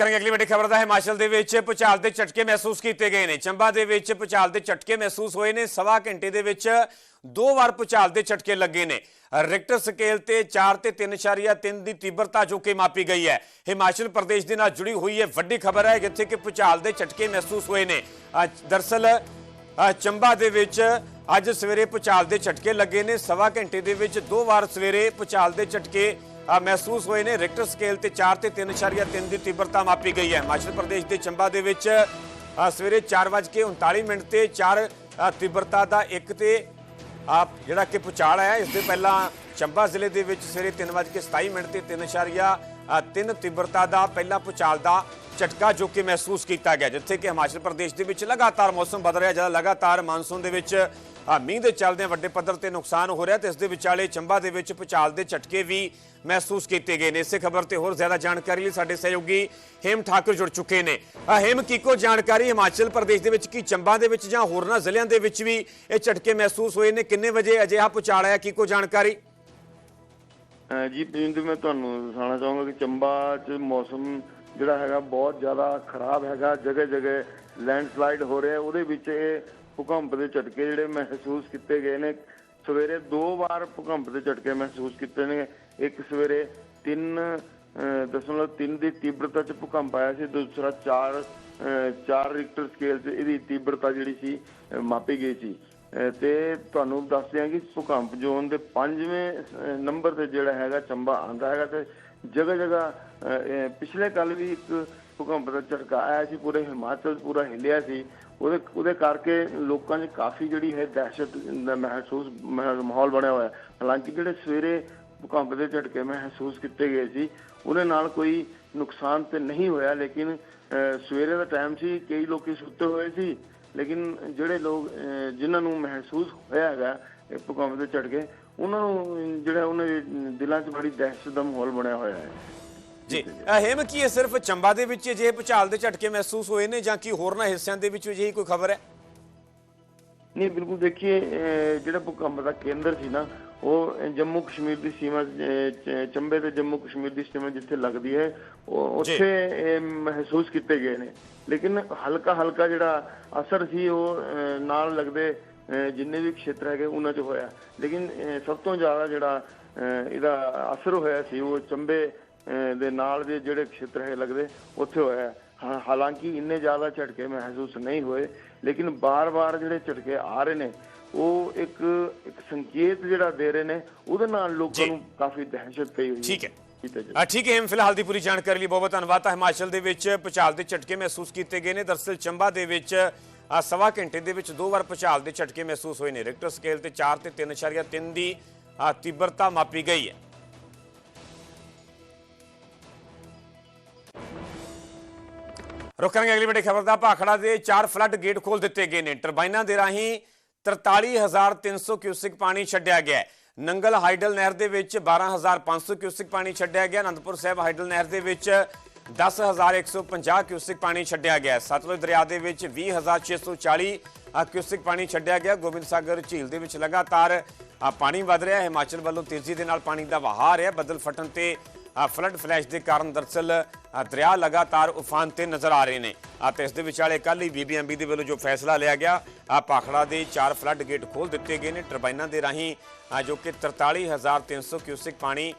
ਕਰਾਂਗੇ ਅਗਲੀ ਵੱਡੀ ਖਬਰ ਦਾ ਹਿਮਾਚਲ ਦੇ ਵਿੱਚ ਭੁਚਾਲ ਦੇ ਝਟਕੇ ਮਹਿਸੂਸ ਕੀਤੇ ਗਏ ਨੇ। ਚੰਬਾ ਦੇ ਵਿੱਚ ਭੁਚਾਲ ਦੇ ਝਟਕੇ ਮਹਿਸੂਸ ਹੋਏ ਨੇ। ਸਵਾ ਘੰਟੇ ਦੇ ਵਿੱਚ ਦੋ ਵਾਰ ਭੁਚਾਲ ਦੇ ਝਟਕੇ ਲੱਗੇ ਨੇ। ਰਿਕਟਰ ਸਕੇਲ ਤੇ 4 ਤੇ 3.3 ਦੀ ਤੀਬਰਤਾ ਜੋ ਕਿ ਮਾਪੀ ਗਈ ਹੈ। ਹਿਮਾਚਲ ਪ੍ਰਦੇਸ਼ ਦੇ ਨਾਲ ਜੁੜੀ ਹੋਈ ਹੈ ਵੱਡੀ ਖਬਰ ਹੈ ਜਿੱਥੇ ਕਿ ਭੁਚਾਲ ਦੇ ਝਟਕੇ ਮਹਿਸੂਸ ਹੋਏ ਨੇ। ਅ, ਦਰਅਸਲ ਚੰਬਾ ਦੇ ਵਿੱਚ ਅੱਜ ਸਵੇਰੇ ਭੁਚਾਲ ਦੇ ਝਟਕੇ ਲੱਗੇ ਨੇ। ਸਵਾ ਘੰਟੇ ਦੇ ਵਿੱਚ ਦੋ ਵਾਰ ਸਵੇਰੇ ਭੁਚਾਲ ਦੇ ਝਟਕੇ ਮਹਿਸੂਸ ਹੋਏ ਨੇ ਰਿਕਟਰ ਸਕੇਲ ਤੇ 4 ਤੇ 3.3 ਦੀ ਤੀਬਰਤਾ ਮਾਪੀ ਗਈ ਹੈ। ਹਿਮਾਚਲ ਪ੍ਰਦੇਸ਼ ਦੇ ਚੰਬਾ ਦੇ ਵਿੱਚ ਅ, ਸਵੇਰੇ 4:39 ਮਿੰਟ ਤੇ 4 ਤੀਬਰਤਾ ਦਾ ਇੱਕ ਤੇ ਆ ਜਿਹੜਾ ਕਿ ਪੁਚਾਲ ਹੈ ਇਸ ਦੇ ਪਹਿਲਾਂ ਚੰਬਾ ਜ਼ਿਲ੍ਹੇ ਦੇ ਵਿੱਚ ਸਵੇਰੇ 3:27 ਮਿੰਟ ਤੇ 3.3 ਤੀਬਰਤਾ ਦਾ ਪਹਿਲਾ ਪੁਚਾਲ ਦਾ ਝਟਕਾ ਜੋ ਕਿ ਮਹਿਸੂਸ ਕੀਤਾ ਗਿਆ ਜਿੱਥੇ ਕਿ ਹਿਮਾਚਲ ਪ੍ਰਦੇਸ਼ ਦੇ ਵਿੱਚ ਲਗਾਤਾਰ ਮੌਸਮ ਬਦਲ ਰਿਹਾ ਜਦੋਂ ਲਗਾਤਾਰ ਮਾਨਸੂਨ ਦੇ ਵਿੱਚ ਮੀਂਹ ਦੇ ਚੱਲਦੇ ਵੱਡੇ ਪੱਧਰ ਤੇ ਨੁਕਸਾਨ ਹੋ ਰਿਹਾ ਤੇ ਇਸ ਦੇ ਵਿਚਾਲੇ ਚੰਬਾ ਦੇ ਵਿੱਚ ਪੁਚਾਲ ਦੇ ਝਟਕੇ ਵੀ ਮਹਿਸੂਸ ਕੀਤੇ ਗਏ ਨੇ। ਇਸੇ ਖਬਰ ਤੇ ਹੋਰ ਜ਼ਿਆਦਾ ਜਾਣਕਾਰੀ ਲਈ ਸਾਡੇ ਸਹਿਯੋਗੀ ਹੇਮ ਠਾਕੁਰ ਜੁੜ ਚੁੱਕੇ ਨੇ। ਆ, ਹੇਮ ਕੀਕੋ ਜਾਣਕਾਰੀ ਹਿਮਾਚਲ ਪ੍ਰਦੇਸ਼ ਦੇ ਵਿੱਚ ਕੀ ਚੰਬਾ ਦੇ ਵਿੱਚ ਜਾਂ ਹੋਰਨਾਂ ਜ਼ਿਲ੍ਹਿਆਂ ਦੇ ਵਿੱਚ ਵੀ ਇਹ ਝਟਕੇ ਮਹਿਸੂਸ ਹੋਏ ਨੇ? ਕਿੰਨੇ ਵਜੇ ਅਜਿਹਾ ਪੁਚਾਲ ਆਇਆ? ਕੀਕੋ ਜਾਣਕਾਰੀ? ਜੀ ਪ੍ਰਿੰਦ ਮੈਂ ਤੁਹਾਨੂੰ ਦੱਸਣਾ ਚਾਹੂੰਗਾ ਕਿ ਚੰਬਾ 'ਚ ਮੌਸਮ ਜਿਹੜਾ ਹੈਗਾ ਬਹੁਤ ਜ਼ਿਆਦਾ ਖਰਾਬ ਹੈਗਾ ਜਗ੍ਹਾ ਜਗ੍ਹਾ ਲੈਂਡਸਲਾਈਡ ਹੋ ਰਿਹਾ ਉਹਦੇ ਵਿੱਚ ਇਹ ਭੂਕੰਪ ਦੇ ਝਟਕੇ ਜਿਹੜੇ ਮਹਿਸੂਸ ਕੀਤੇ ਗਏ ਨੇ। ਸਵੇਰੇ ਦੋ ਵਾਰ ਭੂਕੰਪ ਦੇ ਝਟਕੇ ਮਹਿਸੂਸ ਕੀਤੇ ਨੇ। ਇੱਕ ਸਵੇਰੇ 3.3 ਦੀ ਤੀਬਰਤਾ 'ਚ ਭੂਕੰਪ ਆਇਆ ਸੀ। ਦੂਸਰਾ 4 4 ਰਿਕਟਰ ਸਕੇਲ 'ਚ ਇਹਦੀ ਤੀਬਰਤਾ ਜਿਹੜੀ ਸੀ ਮਾਪੀ ਗਈ ਸੀ। ਤੇ ਤੁਹਾਨੂੰ ਦੱਸਦੇ ਹਾਂ ਕਿ ਭੂਕੰਪ ਜ਼ੋਨ ਦੇ 5ਵੇਂ ਨੰਬਰ ਤੇ ਜਿਹੜਾ ਹੈਗਾ ਚੰਬਾ ਆਂਦਾ ਹੈਗਾ ਤੇ ਜਗ੍ਹਾ ਜਗ੍ਹਾ ਪਿਛਲੇ ਕੱਲ ਵੀ ਇੱਕ ਭੂਕੰਪ ਦਾ ਝਟਕਾ ਆਇਆ ਸੀ ਪੂਰੇ ਹਿਮਾਚਲ ਪੂਰਾ ਹਿੱਲਿਆ ਸੀ। ਉਹਦੇ ਉਹਦੇ ਕਰਕੇ ਲੋਕਾਂ 'ਚ ਕਾਫੀ ਜਿਹੜੀ ਹੈ ਦਹਿਸ਼ਤ ਦਾ ਮਹਿਸੂਸ ਮਹ- ਮਾਹੌਲ ਬਣਿਆ ਹੋਇਆ। ਹਾਲਾਂਕਿ ਜਿਹੜੇ ਸਵੇਰੇ ਭੂਕੰਪ ਦੇ ਝਟਕੇ ਮਹਿਸੂਸ ਕੀਤੇ ਗਏ ਸੀ ਉਹਦੇ ਨਾਲ ਕੋਈ ਨੁਕਸਾਨ ਤੇ ਨਹੀਂ ਹੋਇਆ ਲੇਕਿਨ ਸਵੇਰੇ ਦਾ ਟਾਈਮ ਸੀ ਕਈ ਲੋਕੀ ਸੁੱਤੇ ਹੋਏ ਸੀ ਲੇਕਿਨ ਜਿਹੜੇ ਲੋਕ ਅਹ, ਜਿਨ੍ਹਾਂ ਨੂੰ ਮਹਿਸੂਸ ਹੋਇਆ ਹੈਗਾ ਇਹ ਭੂਕੰਪ ਦੇ ਝਟਕੇ ਉਹਨਾਂ ਨੂੰ ਜਿਹੜਾ ਉਹਨਾਂ ਦੇ ਦਿਲਾਂ 'ਚ ਬੜੀ ਦਹਿਸ਼ਤ ਦਾ ਮਾਹੌਲ ਬਣਿਆ ਹੋਇਆ ਹੈ। ਜੀ ਹੇਮ ਕੀ ਇਹ ਸਿਰਫ ਚੰਬਾ ਦੇ ਵਿੱਚ ਅਜਿਹੇ ਪੁਚਾਲ ਦੇ ਝਟਕੇ ਮਹਿਸੂਸ ਹੋਏ ਨੇ ਜਾਂ ਕੀ ਹੋਰਨਾਂ ਹਿੱਸਿਆਂ ਦੇ ਵਿੱਚ ਅਜਿਹੀ ਕੋਈ ਖਬਰ ਹੈ? ਨਹੀਂ ਬਿਲਕੁਲ ਦੇਖੀਏ ਜਿਹੜਾ ਭੂਕੰਪ ਦਾ ਕੇਂਦਰ ਸੀ ਨਾ ਉਹ ਜੰਮੂ ਕਸ਼ਮੀਰ ਦੀ ਸੀਮਾ ਚੰਬੇ ਤੇ ਜੰਮੂ ਕਸ਼ਮੀਰ ਦੀ ਸੀਮਾ ਜਿੱਥੇ ਲੱਗਦੀ ਹੈ ਉਹ ਜੀ। ਉੱਥੇ ਇਹ ਮਹਿਸੂਸ ਕੀਤੇ ਗਏ ਨੇ। ਲੇਕਿਨ ਹਲਕਾ ਹਲਕਾ ਜਿਹੜਾ ਅਸਰ ਸੀ ਉਹ ਨਾਲ ਲੱਗਦੇ ਜਿੰਨੇ ਵੀ ਖੇਤਰ ਹੈਗੇ ਉਹਨਾਂ 'ਚ ਹੋਇਆ। ਲੇਕਿਨ ਸਭ ਤੋਂ ਜ਼ਿਆਦਾ ਜਿਹੜਾ ਇਹਦਾ ਅਸਰ ਹੋਇਆ ਸੀ ਉਹ ਚੰਬੇ ਦੇ ਨਾਲ ਦੇ ਜਿਹੜੇ ਖੇਤਰ ਹੈ ਲੱਗਦੇ ਉੱਥੇ ਹੋਇਆ। ਹਾਲਾਂਕਿ ਇੰਨੇ ਜ਼ਿਆਦਾ ਝਟਕੇ ਮਹਿਸੂਸ ਨਹੀਂ ਹੋਏ ਲੇਕਿਨ ਬਾਰ-ਬਾਰ ਜਿਹੜੇ ਝਟਕੇ ਆ ਰਹੇ ਨੇ ਉਹ ਇੱਕ ਇੱਕ ਸੰਕੇਤ ਜਿਹੜਾ ਦੇ ਰਹੇ ਨੇ ਉਹਦੇ ਨਾਲ। ਲੋਕਾਂ ਨੂੰ ਕਾਫੀ ਦਹਿਸ਼ਤ ਪਈ ਹੋਈ ਠੀਕ ਹੈ। ਆ ਠੀਕ ਹੈ ਹੇਮ ਫਿਲਹਾਲ ਦੀ ਪੂਰੀ ਜਾਣਕਾਰੀ ਲਈ ਬਹੁਤ ਬਹੁਤ ਧੰਨਵਾਦ। ਤਾਂ ਹਿਮਾਚਲ ਦੇ ਵਿੱਚ ਪੁਚਾਲ ਦੇ ਝਟਕੇ ਮਹਿਸੂਸ ਕੀਤੇ ਗਏ ਨੇ। ਦਰਅਸਲ ਚੰਬਾ ਦੇ ਵਿੱਚ ਸਵਾ ਘੰਟੇ ਦੇ ਵਿੱਚ ਦੋ ਵਾਰ ਪੁਚਾਲ ਦੇ ਝਟਕੇ ਮਹਿਸੂਸ ਹੋਏ ਨੇ। ਰਿਕਟਰ ਸਕੇਲ ਤੇ 4 ਤੇ 3.3 ਦੀ ਤੀਬਰਤਾ ਮਾਪੀ ਗਈ ਹੈ। ਰੁਕਾਂਗੇ ਅਗਲੀ ਵੱਡੀ ਖਬਰ ਦਾ। ਭਾਖੜਾ ਦੇ ਚਾਰ ਫਲੱਡ ਗੇਟ ਖੋਲ ਦਿੱਤੇ ਗਏ ਨੇ। ਟਰਬਾਈਨਾਂ ਦੇ ਰਾਹੀਂ 43300 ਕਿਊਸਿਕ ਪਾਣੀ ਛੱਡਿਆ ਗਿਆ ਨੰਗਲ ਹਾਈਡਲ ਨਹਿਰ ਦੇ ਵਿੱਚ 12500 ਕਿਊਸਿਕ ਪਾਣੀ ਛੱਡਿਆ ਗਿਆ। ਅਨੰਦਪੁਰ ਸਾਹਿਬ ਹਾਈਡਲ ਨਹਿਰ ਦੇ ਵਿੱਚ 10150 ਕਿਊਸਿਕ ਪਾਣੀ ਛੱਡਿਆ ਗਿਆ। ਸਤਲੁਜ ਦਰਿਆ ਦੇ ਵਿੱਚ 20640 ਅ, ਕਿਊਸਿਕ ਪਾਣੀ ਛੱਡਿਆ ਗਿਆ। ਗੋਬਿੰਦ ਸਾਗਰ ਝੀਲ ਦੇ ਵਿੱਚ ਲਗਾਤਾਰ ਪਾਣੀ ਵਧ ਰਿਹਾ। ਹੈ ਹਿਮਾਚਲ ਵੱਲੋਂ ਤੇਜ਼ੀ ਦੇ ਨਾਲ ਪਾਣੀ ਦਾ ਵਹਾਅ ਰਿਹਾ। ਬੱਦਲ ਫਟਣ ਤੇ ਫਲੱਡ ਫਲੈਸ਼ ਦੇ ਕਾਰਨ ਦਰਸਲ ਦਰਿਆ ਲਗਾਤਾਰ ਉਫਾਨ ਤੇ ਨਜ਼ਰ ਆ ਰਹੇ ਨੇ। ਅਤੇ ਇਸ ਦੇ ਵਿਚਾਲੇ ਕੱਲ ਹੀ ਬੀਬੀਐਮਬੀ ਦੇ ਵੱਲੋਂ ਜੋ ਫੈਸਲਾ ਲਿਆ ਗਿਆ, ਆ ਪਾਖੜਾ ਦੇ ਚਾਰ ਫਲੱਡ ਗੇਟ ਖੋਲ ਦਿੱਤੇ ਗਏ ਨੇ। ਟਰਬਾਈਨਾਂ ਦੇ ਰਾਹੀਂ ਜੋ ਕਿ 43300 ਕਿਊਸਿਕ ਪਾਣੀ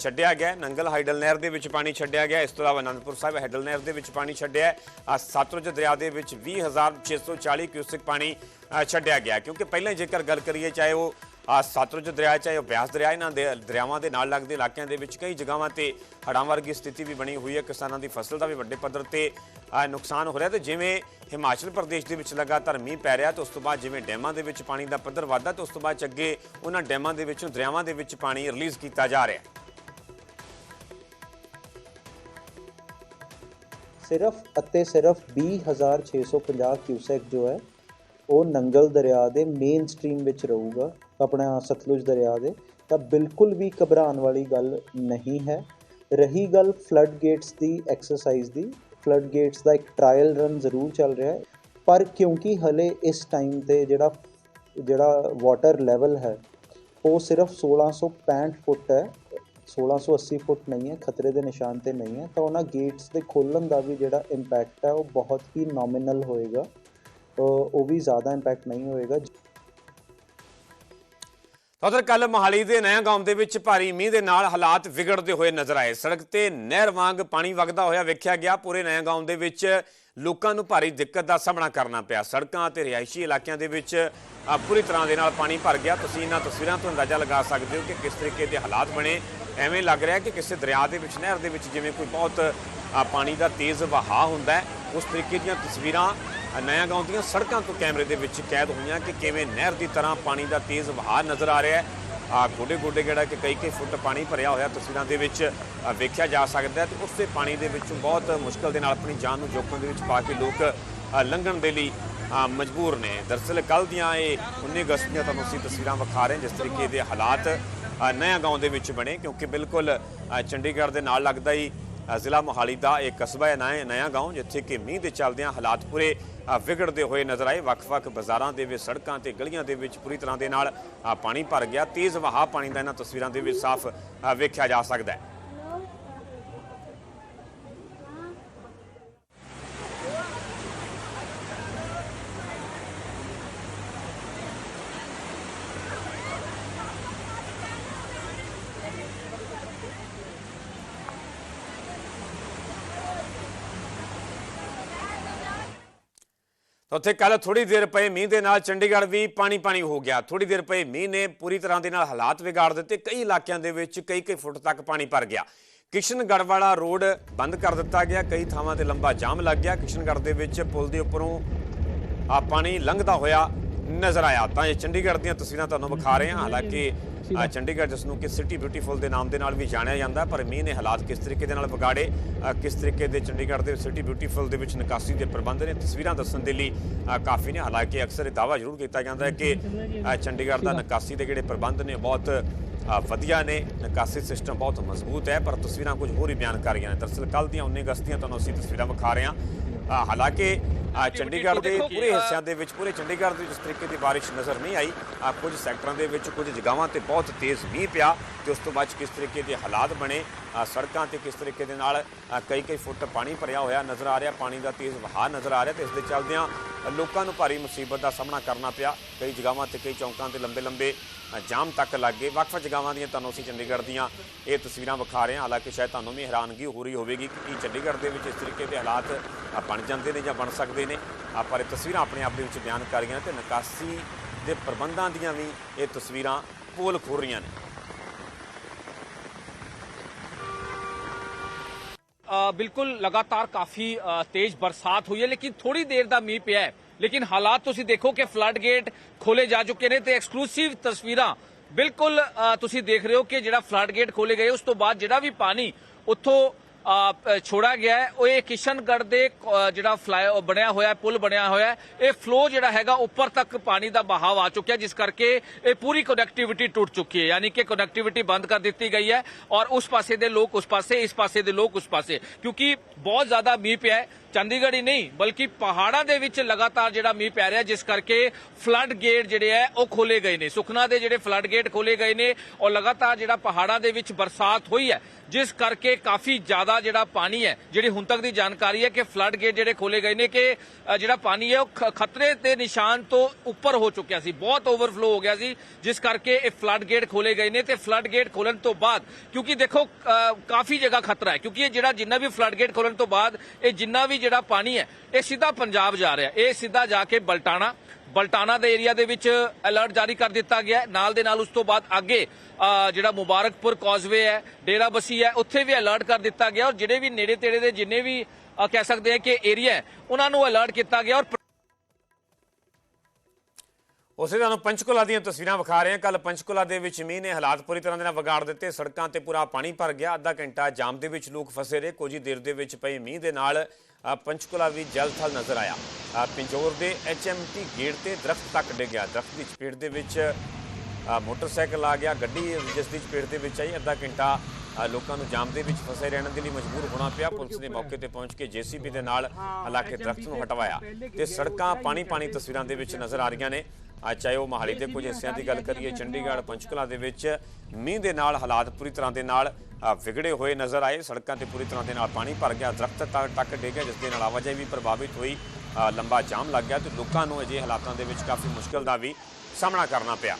ਛੱਡਿਆ ਗਿਆ। ਨੰਗਲ ਹਾਈਡਲ ਨਹਿਰ ਦੇ ਵਿੱਚ ਪਾਣੀ ਛੱਡਿਆ ਗਿਆ। ਇਸ ਤੋਂ ਇਲਾਵਾ ਅਨੰਦਪੁਰ ਸਾਹਿਬ ਹੈਡਲ ਨਹਿਰ ਦੇ ਵਿੱਚ ਪਾਣੀ ਛੱਡਿਆ। ਹੈ। ਸਤਲੁਜ ਦਰਿਆ ਦੇ ਵਿੱਚ 20640 ਕਿਊਸਿਕ ਪਾਣੀ ਛੱਡਿਆ ਗਿਆ। ਕਿਉਂਕਿ ਪਹਿਲਾਂ ਜੇਕਰ ਗੱਲ ਕਰੀਏ, ਚਾਹੇ ਉਹ ਆ ਸਤਲੁਜ ਦਰਿਆ ਚਾਹੇ ਉਹ ਬਿਆਸ ਦਰਿਆ, ਇਹਨਾਂ ਦੇ ਦਰਿਆਵਾਂ ਦੇ ਨਾਲ ਲੱਗਦੇ ਇਲਾਕਿਆਂ ਦੇ ਵਿੱਚ ਕਈ ਜਗ੍ਹਾਵਾਂ ਤੇ ਹੜ੍ਹਾਂ ਵਰਗੀ ਸਥਿਤੀ ਵੀ ਬਣੀ ਹੋਈ ਹੈ। ਕਿਸਾਨਾਂ ਦੀ ਫਸਲ ਦਾ ਵੀ ਵੱਡੇ ਪੱਧਰ ਤੇ ਨੁਕਸਾਨ ਹੋ ਰਿਹਾ ਤੇ ਜਿਵੇਂ ਹਿਮਾਚਲ ਪ੍ਰਦੇਸ਼ ਦੇ ਵਿੱਚ ਲਗਾਤਾਰ ਮੀਂਹ ਪੈ ਰਿਹਾ ਤੇ ਉਸ ਤੋਂ ਬਾਅਦ ਜਿਵੇਂ ਡੈਮਾਂ ਦੇ ਵਿੱਚ ਪਾਣੀ ਦਾ ਪੱਧਰ ਵਧਦਾ ਤੇ ਉਸ ਤੋਂ ਬਾਅਦ ਅੱਗੇ ਉਹਨਾਂ ਡੈਮਾਂ ਦੇ ਵਿੱਚੋਂ ਦਰਿਆਵਾਂ ਦੇ ਵਿੱਚ ਪਾਣੀ ਰਿਲੀਜ਼ ਕੀਤਾ ਜਾ ਰਿਹਾ ਹੈ। ਸਿਰਫ ਅਤੇ ਸਿਰਫ 20650 ਕਿਊਸੈਕ ਜੋ ਹੈ, ਉਹ ਨੰਗਲ ਦਰਿਆ ਦੇ ਮੇਨ ਸਟ੍ਰੀਮ ਵਿੱਚ ਰਹੂਗਾ। ਆਪਣਾ ਸਤਲੁਜ ਦਰਿਆ ਦੇ, ਤਾਂ ਬਿਲਕੁਲ ਵੀ ਘਬਰਾਉਣ ਵਾਲੀ ਗੱਲ ਨਹੀਂ ਹੈ। ਰਹੀ ਗੱਲ ਫਲੱਡ ਗੇਟਸ ਦੀ ਐਕਸਰਸਾਈਜ਼ ਦੀ ਫਲੱਡ ਗੇਟਸ ਦਾ ਇੱਕ ਟ੍ਰਾਇਲ ਰਨ ਜ਼ਰੂਰ ਚੱਲ ਰਿਹਾ ਹੈ। ਪਰ ਕਿਉਂਕਿ ਹਲੇ ਇਸ ਟਾਈਮ ਤੇ ਜਿਹੜਾ ਜਿਹੜਾ ਵਾਟਰ ਲੈਵਲ ਹੈ, ਉਹ ਸਿਰਫ 1665 ਫੁੱਟ ਹੈ 1680 ਫੁੱਟ ਨਹੀਂ ਹੈ, ਖਤਰੇ ਦੇ ਨਿਸ਼ਾਨ ਤੇ ਨਹੀਂ ਹੈ, ਤਾਂ ਉਹਨਾਂ ਗੇਟਸ ਦੇ ਖੋਲਣ ਦਾ ਵੀ ਜਿਹੜਾ ਇੰਪੈਕਟ ਹੈ, ਉਹ ਬਹੁਤ ਹੀ ਨੋਮੀਨਲ ਹੋਏਗਾ। ਉਹ ਵੀ ਜ਼ਿਆਦਾ ਇੰਪੈਕਟ ਨਹੀਂ ਹੋਏਗਾ। ਉਧਰ ਕੱਲ ਮੋਹਾਲੀ ਦੇ ਨਇਆ ਗਾਉਂ ਦੇ ਵਿੱਚ ਭਾਰੀ ਮੀਂਹ ਦੇ ਨਾਲ ਹਾਲਾਤ ਵਿਗੜਦੇ ਹੋਏ ਨਜ਼ਰ ਆਏ। ਸੜਕ ਤੇ ਨਹਿਰ ਵਾਂਗ ਪਾਣੀ ਵਗਦਾ ਹੋਇਆ ਵੇਖਿਆ ਗਿਆ। ਪੂਰੇ ਨਇਆ ਗਾਉਂ ਦੇ ਵਿੱਚ ਲੋਕਾਂ ਨੂੰ ਭਾਰੀ ਦਿੱਕਤ ਦਾ ਸਾਹਮਣਾ ਕਰਨਾ ਪਿਆ। ਸੜਕਾਂ ਅਤੇ ਰਿਹਾਇਸ਼ੀ ਇਲਾਕਿਆਂ ਦੇ ਵਿੱਚ ਅ, ਪੂਰੀ ਤਰ੍ਹਾਂ ਦੇ ਨਾਲ ਪਾਣੀ ਭਰ ਗਿਆ। ਤੁਸੀਂ ਇਹਨਾਂ ਤਸਵੀਰਾਂ ਤੋਂ ਅੰਦਾਜ਼ਾ ਲਗਾ ਸਕਦੇ ਹੋ ਕਿ ਕਿਸ ਤਰੀਕੇ ਦੇ ਹਾਲਾਤ ਬਣੇ। ਐਵੇਂ ਲੱਗ ਰਿਹਾ ਕਿ ਕਿਸੇ ਦਰਿਆ ਦੇ ਵਿੱਚ ਨਹਿਰ ਦੇ ਵਿੱਚ ਜਿਵੇਂ ਕੋਈ ਬਹੁਤ ਅ, ਪਾਣੀ ਦਾ ਤੇਜ਼ ਵਹਾਅ ਹੁੰਦਾ ਹੈ ਉਸ ਤਰੀਕੇ ਦੀਆਂ ਤਸਵੀਰਾਂ ਨਇਆ ਗਾਉਂ ਦੀਆਂ ਸੜਕਾਂ ਤੋਂ ਕੈਮਰੇ ਦੇ ਵਿੱਚ ਕੈਦ ਹੋਈਆਂ ਕਿ ਕਿਵੇਂ ਨਹਿਰ ਦੀ ਤਰ੍ਹਾਂ ਪਾਣੀ ਦਾ ਤੇਜ਼ ਵਹਾਅ ਨਜ਼ਰ ਆ ਰਿਹਾ ਹੈ। ਆ ਗੋਡੇ ਗੋਡੇ ਜਿਹੜਾ ਕਿ ਕਈ ਕਈ ਫੁੱਟ ਪਾਣੀ ਭਰਿਆ ਹੋਇਆ ਤਸਵੀਰਾਂ ਦੇ ਵਿੱਚ ਵੇਖਿਆ ਜਾ ਸਕਦਾ ਹੈ ਤੇ ਦੇ ਪਾਣੀ ਦੇ ਵਿੱਚੋਂ ਬਹੁਤ ਮੁਸ਼ਕਲ ਦੇ ਨਾਲ ਆਪਣੀ ਜਾਨ ਨੂੰ ਜੋਖਮ ਦੇ ਵਿੱਚ ਪਾ ਕੇ ਲੋਕ ਲੰਘਣ ਦੇ ਲਈ ਮਜਬੂਰ ਨੇ। ਦਰਅਸਲ ਕੱਲ ਦੀਆਂ ਇਹ 19 ਅਗਸਤ ਦੀਆਂ ਤੁਹਾਨੂੰ ਅਸੀਂ ਤਸਵੀਰਾਂ ਵਿਖਾ ਰਹੇ ਜਿਸ ਤਰੀਕੇ ਦੇ ਹਾਲਾਤ ਨਇਆ ਗਾਉਂ ਦੇ ਵਿੱਚ ਬਣੇ ਕਿਉਂਕਿ ਬਿਲਕੁਲ ਚੰਡੀਗੜ੍ਹ ਦੇ ਨਾਲ ਲੱਗਦਾ ਹੀ ਜ਼ਿਲ੍ਹਾ ਮੋਹਾਲੀ ਦਾ ਇਹ ਕਸਬਾ ਹੈ ਨਇਆ ਨਇਆ ਗਾਉਂ, ਜਿੱਥੇ ਕਿ ਮੀਂਹ ਦੇ ਚੱਲਦਿਆਂ ਹਾਲਾਤ ਪੂਰੇ ਵਿਗੜਦੇ ਹੋਏ ਨਜ਼ਰ ਆਏ। ਵੱਖ-ਵੱਖ ਬਾਜ਼ਾਰਾਂ ਦੇ ਵਿੱਚ, ਸੜਕਾਂ ਤੇ ਗਲੀਆਂ ਦੇ ਵਿੱਚ ਪੂਰੀ ਤਰ੍ਹਾਂ ਦੇ ਨਾਲ ਪਾਣੀ ਭਰ ਗਿਆ। ਤੇਜ਼ ਵਹਾਅ ਪਾਣੀ ਦਾ ਇਹਨਾਂ ਤਸਵੀਰਾਂ ਦੇ ਵਿੱਚ ਸਾਫ਼ ਵੇਖਿਆ ਜਾ ਸਕਦਾ ਹੈ। ਤਾਂ ਉੱਥੇ ਕੱਲ ਥੋੜੀ ਦੇਰ ਪਏ ਮੀਂਹ ਦੇ ਨਾਲ ਚੰਡੀਗੜ੍ਹ ਵੀ ਪਾਣੀ ਪਾਣੀ ਹੋ ਗਿਆ। ਥੋੜੀ ਦੇਰ ਪਏ ਮੀਂਹ ਨੇ ਪੂਰੀ ਤਰ੍ਹਾਂ ਦੇ ਨਾਲ ਹਾਲਾਤ ਵਿਗਾੜ ਦਿੱਤੇ। ਕਈ ਇਲਾਕਿਆਂ ਦੇ ਵਿੱਚ ਕਈ ਕਈ ਫੁੱਟ ਤੱਕ ਪਾਣੀ ਭਰ ਗਿਆ। ਕਿਸ਼ਨਗੜ੍ਹ ਵਾਲਾ ਰੋਡ ਬੰਦ ਕਰ ਦਿੱਤਾ ਗਿਆ। ਕਈ ਥਾਵਾਂ ਤੇ ਲੰਬਾ ਜਾਮ ਲੱਗ ਗਿਆ। ਕਿਸ਼ਨਗੜ੍ਹ ਦੇ ਵਿੱਚ ਪੁਲ ਦੇ ਉੱਪਰੋਂ ਆ ਪਾਣੀ ਲੰਘਦਾ ਹੋਇਆ ਨਜ਼ਰ ਆਇਆ। ਤਾਂ ਇਹ ਚੰਡੀਗੜ੍ਹ ਦੀਆਂ ਤਸਵੀਰਾਂ ਤੁਹਾਨੂੰ ਵਿਖਾ ਰਹੇ ਹਾਂ। ਹਾਲਾਂਕਿ ਆ ਚੰਡੀਗੜ੍ਹ ਜਿਸ ਨੂੰ ਕਿ ਸਿਟੀ ਬਿਊਟੀਫੁਲ ਦੇ ਨਾਮ ਦੇ ਨਾਲ ਵੀ ਜਾਣਿਆ ਜਾਂਦਾ ਹੈ, ਪਰ ਮੀਂਹ ਨੇ ਹਾਲਾਤ ਕਿਸ ਤਰੀਕੇ ਦੇ ਨਾਲ ਵਿਗਾੜੇ ਅ, ਕਿਸ ਤਰੀਕੇ ਦੇ ਚੰਡੀਗੜ੍ਹ ਦੇ ਸਿਟੀ ਬਿਊਟੀਫੁਲ ਦੇ ਵਿੱਚ ਨਿਕਾਸੀ ਦੇ ਪ੍ਰਬੰਧ ਨੇ ਤਸਵੀਰਾਂ ਦੱਸਣ ਦੇ ਲਈ ਅ, ਕਾਫੀ ਨੇ। ਹਾਲਾਂਕਿ ਅਕਸਰ ਇਹ ਦਾਵਾ ਜ਼ਰੂਰ ਕੀਤਾ ਜਾਂਦਾ ਹੈ ਕਿ ਅ, ਚੰਡੀਗੜ੍ਹ ਦਾ ਨਿਕਾਸੀ ਦੇ ਜਿਹੜੇ ਪ੍ਰਬੰਧ ਨੇ ਬਹੁਤ ਅ, ਵਧੀਆ ਨੇ। ਨਿਕਾਸੀ ਸਿਸਟਮ ਬਹੁਤ ਮਜ਼ਬੂਤ ਹੈ ਪਰ ਤਸਵੀਰਾਂ ਕੁਝ ਹੋਰ ਹੀ ਬਿਆਨ ਕਰ ਰਹੀਆਂ ਨੇ। ਦਰਅਸਲ ਕੱਲ ਦੀਆਂ 19 ਅਗਸਤ ਦੀਆਂ ਤੁਹਾਨੂੰ ਅਸੀਂ ਤਸਵੀਰਾਂ ਵਿਖਾ ਰਹੇ ਹਾਂ। ਅ, ਹਾਲਾਂਕਿ ਅ, ਚੰਡੀਗੜ੍ਹ ਦੇ ਪੂਰੇ ਹਿੱਸਿਆਂ ਦੇ ਵਿੱਚ ਪੂਰੇ ਚੰਡੀਗੜ੍ਹ ਦੇ ਜਿਸ ਤਰੀਕੇ ਦੀ ਬਾਰਿਸ਼ ਨਜ਼ਰ ਨਹੀਂ ਆਈ। ਅ, ਕੁਝ ਸੈਕਟਰਾਂ ਦੇ ਵਿੱਚ ਕੁਝ ਜਗ੍ਹਾਵਾਂ ਤੇ ਬਹੁਤ ਤੇਜ਼ ਮੀਂਹ ਪਿਆ ਤੇ ਉਸ ਤੋਂ ਬਾਅਦ ਕਿਸ ਤਰੀਕੇ ਦੇ ਹਾਲਾਤ ਬਣੇ ਸੜਕਾਂ ਤੇ ਕਿਸ ਤਰੀਕੇ ਦੇ ਨਾਲ ਕਈ ਕਈ ਫੁੱਟ ਪਾਣੀ ਭਰਿਆ ਹੋਇਆ ਨਜ਼ਰ ਆ ਰਿਹਾ ਪਾਣੀ ਦਾ ਤੇਜ਼ ਵਹਾਅ ਨਜ਼ਰ ਆ ਰਿਹਾ ਤੇ ਇਸ ਦੇ ਚੱਲਦਿਆਂ ਲੋਕਾਂ ਨੂੰ ਭਾਰੀ ਮੁਸੀਬਤ ਦਾ ਸਾਹਮਣਾ ਕਰਨਾ ਪਿਆ। ਕਈ ਜਗ੍ਹਾਵਾਂ ਤੇ ਕਈ ਚੌਂਕਾਂ ਤੇ ਲੰਬੇ ਲੰਬੇ ਜਾਮ ਤੱਕ ਲੱਗ ਗਏ। ਵੱਖ-ਵੱਖ ਜਗ੍ਹਾਵਾਂ ਦੀਆਂ ਤੁਹਾਨੂੰ ਅਸੀਂ ਚੰਡੀਗੜ੍ਹ ਦੀਆਂ ਇਹ ਤਸਵੀਰਾਂ ਵਿਖਾ ਰਹੇ ਹਾਂ। ਹਾਲਾਂਕਿ ਸ਼ਾਇਦ ਤੁਹਾਨੂੰ ਵੀ ਹੈਰਾਨਗੀ ਹੋ ਰਹੀ ਹੋਵੇਗੀ ਕਿ ਚੰਡੀਗੜ੍ਹ ਦੇ ਵਿੱਚ ਇਸ ਤਰੀਕੇ ਦੇ ਹਾਲਾਤ ਬਣ ਜਾਂਦੇ ਨੇ ਜਾਂ ਬਣ ਸਕਦੇ ਨੇ। ਅ, ਇਹ ਤਸਵੀਰਾਂ ਆਪਣੇ ਆਪ ਦੇ ਵਿੱਚ ਬਿਆਨ ਕਰ ਰਹੀਆਂ ਤੇ ਨਿਕਾਸੀ ਦੇ ਪ੍ਰਬੰਧਾਂ ਦੀਆਂ ਵੀ ਇਹ ਤਸਵੀਰਾਂ ਪੋਲ ਖੋਲ ਰਹੀਆਂ ਨੇ। ਬਿਲਕੁਲ ਲਗਾਤਾਰ ਕਾਫੀ ਤੇਜ਼ ਬਰਸਾਤ ਹੋਈ ਹੈ ਲੇਕਿਨ ਥੋੜੀ ਦੇਰ ਦਾ ਮੀਂਹ ਪਿਆ ਹੈ। ਲੇਕਿਨ ਹਾਲਾਤ ਤੁਸੀਂ ਦੇਖੋ ਕਿ ਫਲੱਡ ਗੇਟ ਖੋਲੇ ਜਾ ਚੁੱਕੇ ਨੇ ਤੇ ਐਕਸਕਲੂਸਿਵ ਤਸਵੀਰਾਂ ਬਿਲਕੁਲ ਤੁਸੀਂ ਦੇਖ ਰਹੇ ਹੋ ਕਿ ਜਿਹੜਾ ਫਲੱਡ ਗੇਟ ਖੋਲੇ ਗਏ ਉਸ ਤੋਂ ਬਾਅਦ ਜਿਹੜਾ ਵੀ ਪਾਣੀ ਉੱਥੋਂ ਛੋੜਾ ਗਿਆ ਹੈ। ਉਹ ਇਹ ਕਿਸ਼ਨਗੜ੍ਹ ਦੇ ਜਿਹੜਾ ਫਲਾਈ ਬਣਿਆ ਹੋਇਆ ਪੁਲ ਬਣਿਆ ਹੋਇਆ ਇਹ ਫਲੋ ਜਿਹੜਾ ਹੈਗਾ, ਉੱਪਰ ਤੱਕ ਪਾਣੀ ਦਾ ਬਹਾਵ ਆ ਚੁੱਕਿਆ ਜਿਸ ਕਰਕੇ ਇਹ ਪੂਰੀ ਕਨੈਕਟੀਵਿਟੀ ਟੁੱਟ ਚੁੱਕੀ ਹੈ। ਯਾਨੀ ਕਿ ਕਨੈਕਟੀਵਿਟੀ ਬੰਦ ਕਰ ਦਿੱਤੀ ਗਈ ਹੈ ਔਰ ਉਸ ਪਾਸੇ ਦੇ ਲੋਕ ਉਸ ਪਾਸੇ, ਇਸ ਪਾਸੇ ਦੇ ਲੋਕ ਉਸ ਪਾਸੇ। ਕਿਉਂਕਿ ਬਹੁਤ ਜ਼ਿਆਦਾ ਮੀਂਹ ਪਿਆ ਹੈ ਚੰਡੀਗੜ੍ਹ ਹੀ ਨਹੀਂ, ਬਲਕਿ ਪਹਾੜਾਂ ਦੇ ਵਿੱਚ ਲਗਾਤਾਰ ਜਿਹੜਾ ਮੀਂਹ ਪੈ ਰਿਹਾ, ਜਿਸ ਕਰਕੇ ਫਲੱਡ ਗੇਟ ਜਿਹੜੇ ਹੈ, ਉਹ ਖੋਲੇ ਗਏ ਨੇ। ਸੁਖਨਾ ਦੇ ਜਿਹੜੇ ਫਲੱਡ ਗੇਟ ਖੋਲੇ ਗਏ ਨੇ ਔਰ ਲਗਾਤਾਰ ਜਿਹੜਾ ਪਹਾੜਾਂ ਦੇ ਵਿੱਚ ਬਰਸਾਤ ਹੋਈ ਹੈ, ਜਿਸ ਕਰਕੇ ਕਾਫੀ ਜ਼ਿਆਦਾ ਜਿਹੜਾ ਪਾਣੀ ਹੈ, ਜਿਹੜੀ ਹੁਣ ਤੱਕ ਦੀ ਜਾਣਕਾਰੀ ਹੈ ਕਿ ਫਲੱਡ ਗੇਟ ਜਿਹੜੇ ਖੋਲੇ ਗਏ ਨੇ ਕਿ ਜਿਹੜਾ ਪਾਣੀ ਹੈ, ਉਹ ਖ- ਖਤਰੇ ਦੇ ਨਿਸ਼ਾਨ ਤੋਂ ਉੱਪਰ ਹੋ ਚੁੱਕਿਆ ਸੀ, ਬਹੁਤ ਓਵਰਫਲੋ ਹੋ ਗਿਆ ਸੀ, ਜਿਸ ਕਰਕੇ ਇਹ ਫਲੱਡ ਗੇਟ ਖੋਲੇ ਗਏ ਨੇ ਤੇ ਫਲੱਡ ਗੇਟ ਖੋਲਣ ਤੋਂ ਬਾਅਦ, ਕਿਉਂਕਿ ਦੇਖੋ ਕਾਫੀ ਜਗ੍ਹਾ ਖਤਰਾ ਹੈ, ਕਿਉਂਕਿ ਇਹ ਜਿਹੜਾ ਜਿੰਨਾ ਵੀ ਫਲੱਡ ਗੇਟ ਖੋਲਣ ਤੋਂ ਬਾਅਦ, ਇਹ ਜਿੰਨਾ ਵੀ ਜਿਹੜਾ ਪਾਣੀ ਹੈ, ਇਹ ਸਿੱਧਾ ਪੰਜਾਬ ਜਾ ਰਿਹਾ। ਇਹ ਸਿੱਧਾ ਜਾ ਕੇ ਬਲਟਾਣਾ। ਬਲਟਾਣਾ ਦੇ ਏਰੀਆ ਦੇ ਵਿੱਚ ਅਲਰਟ ਜਾਰੀ ਕਰ ਦਿੱਤਾ ਗਿਆ ਨਾਲ ਦੇ ਨਾਲ ਉਸ ਤੋਂ ਬਾਅਦ ਅੱਗੇ ਜਿਹੜਾ ਮੁਬਾਰਕਪੁਰ ਕੌਜ਼ਵੇ ਹੈ, ਡੇਰਾ ਬਸੀ ਹੈ, ਉੱਥੇ ਵੀ ਅਲਰਟ ਕਰ ਦਿੱਤਾ ਗਿਆ ਔਰ ਜਿਹੜੇ ਵੀ ਨੇੜੇ ਤੇੜੇ ਦੇ ਜਿੰਨੇ ਵੀ ਕਹਿ ਸਕਦੇ ਆ ਕਿ ਏਰੀਆ ਉਹਨਾਂ ਨੂੰ ਅਲਰਟ ਕੀਤਾ ਗਿਆ ਔਰ ਉਸੇ ਤੁਹਾਨੂੰ ਪੰਚਕੁਲਾ ਦੀਆਂ ਤਸਵੀਰਾਂ ਵਿਖਾ ਰਹੇ ਹਾਂ। ਕੱਲ ਪੰਚਕੁਲਾ ਦੇ ਵਿੱਚ ਮੀਂਹ ਨੇ ਹਾਲਾਤ ਪੂਰੀ ਤਰ੍ਹਾਂ ਦੇ ਨਾਲ ਵਿਗਾੜ ਦਿੱਤੇ। ਸੜਕਾਂ ਤੇ ਪੂਰਾ ਪਾਣੀ ਭਰ ਗਿਆ। ਅੱਧਾ ਘੰਟਾ ਜਾਮ ਦੇ ਵਿੱਚ ਲੋਕ ਫਸੇ ਰਹੇ। ਕੁਝ ਹੀ ਦੇਰ ਦੇ ਵਿੱਚ ਪਈ ਮੀਂਹ ਦੇ ਨਾਲ ਪੰਚਕੁਲਾ ਵੀ ਜਲਥਲ ਨਜ਼ਰ ਆਇਆ। ਪਿੰਜੌਰ ਦੇ ਐਚਐਮਟੀ ਗੇਟ ਤੇ ਦਰਖਤ ਤੱਕ ਡਿੱਗਿਆ ਦਰਖਤ ਦੀ ਚਪੇਟ ਦੇ ਵਿੱਚ ਮੋਟਰਸਾਈਕਲ ਆ ਗਿਆ। ਗੱਡੀ ਜਿਸ ਦੀ ਚਪੇਟ ਦੇ ਵਿੱਚ ਆਈ ਅੱਧਾ ਘੰਟਾ ਲੋਕਾਂ ਨੂੰ ਜਾਮ ਦੇ ਵਿੱਚ ਫਸੇ ਰਹਿਣ ਦੇ ਲਈ ਮਜਬੂਰ ਹੋਣਾ ਪਿਆ। ਪੁਲਿਸ ਨੇ ਮੌਕੇ ਤੇ ਪਹੁੰਚ ਕੇ ਜੀਸੀਬੀ ਦੇ ਨਾਲ ਇਲਾਕੇ ਦਰਖਤ ਨੂੰ ਹਟਵਾਇਆ ਤੇ ਸੜਕਾਂ ਪਾਣੀ ਪਾਣੀ ਤਸਵੀਰਾਂ ਦੇ ਵਿੱਚ ਨਜ਼ਰ ਆ ਰਹੀਆਂ ਨੇ। ਅੱਜ ਚਾਹੇ ਉਹ ਮਹਾਲੀ ਦੇ ਕੁਝ ਹਿੱਸਿਆਂ ਦੀ ਗੱਲ ਕਰੀਏ, ਚੰਡੀਗੜ੍ਹ, ਪੰਚਕੁਲਾ ਦੇ ਵਿੱਚ ਮੀਂਹ ਦੇ ਨਾਲ ਹਾਲਾਤ ਪੂਰੀ ਤਰ੍ਹਾਂ ਦੇ ਨਾਲ ਵਿਗੜੇ ਹੋਏ ਨਜ਼ਰ ਆਏ। ਸੜਕਾਂ ਤੇ ਪੂਰੀ ਤਰ੍ਹਾਂ ਦੇ ਨਾਲ ਪਾਣੀ ਭਰ ਗਿਆ। ਦਰਖਤ ਤੱਕ ਤੱਕ ਡਿੱਗ ਗਿਆ ਜਿਸ ਦੇ ਨਾਲ ਆਵਾਜਾਈ ਵੀ ਪ੍ਰਭਾਵਿਤ ਹੋਈ। ਲੰਬਾ ਜਾਮ ਲੱਗ ਗਿਆ ਤੇ ਲੋਕਾਂ ਨੂੰ ਅਜੇ ਹਾਲਾਤਾਂ ਦੇ ਵਿੱਚ ਕਾਫੀ ਮੁਸ਼ਕਲ ਦਾ ਵੀ ਸਾਹਮਣਾ ਕਰਨਾ ਪਿਆ।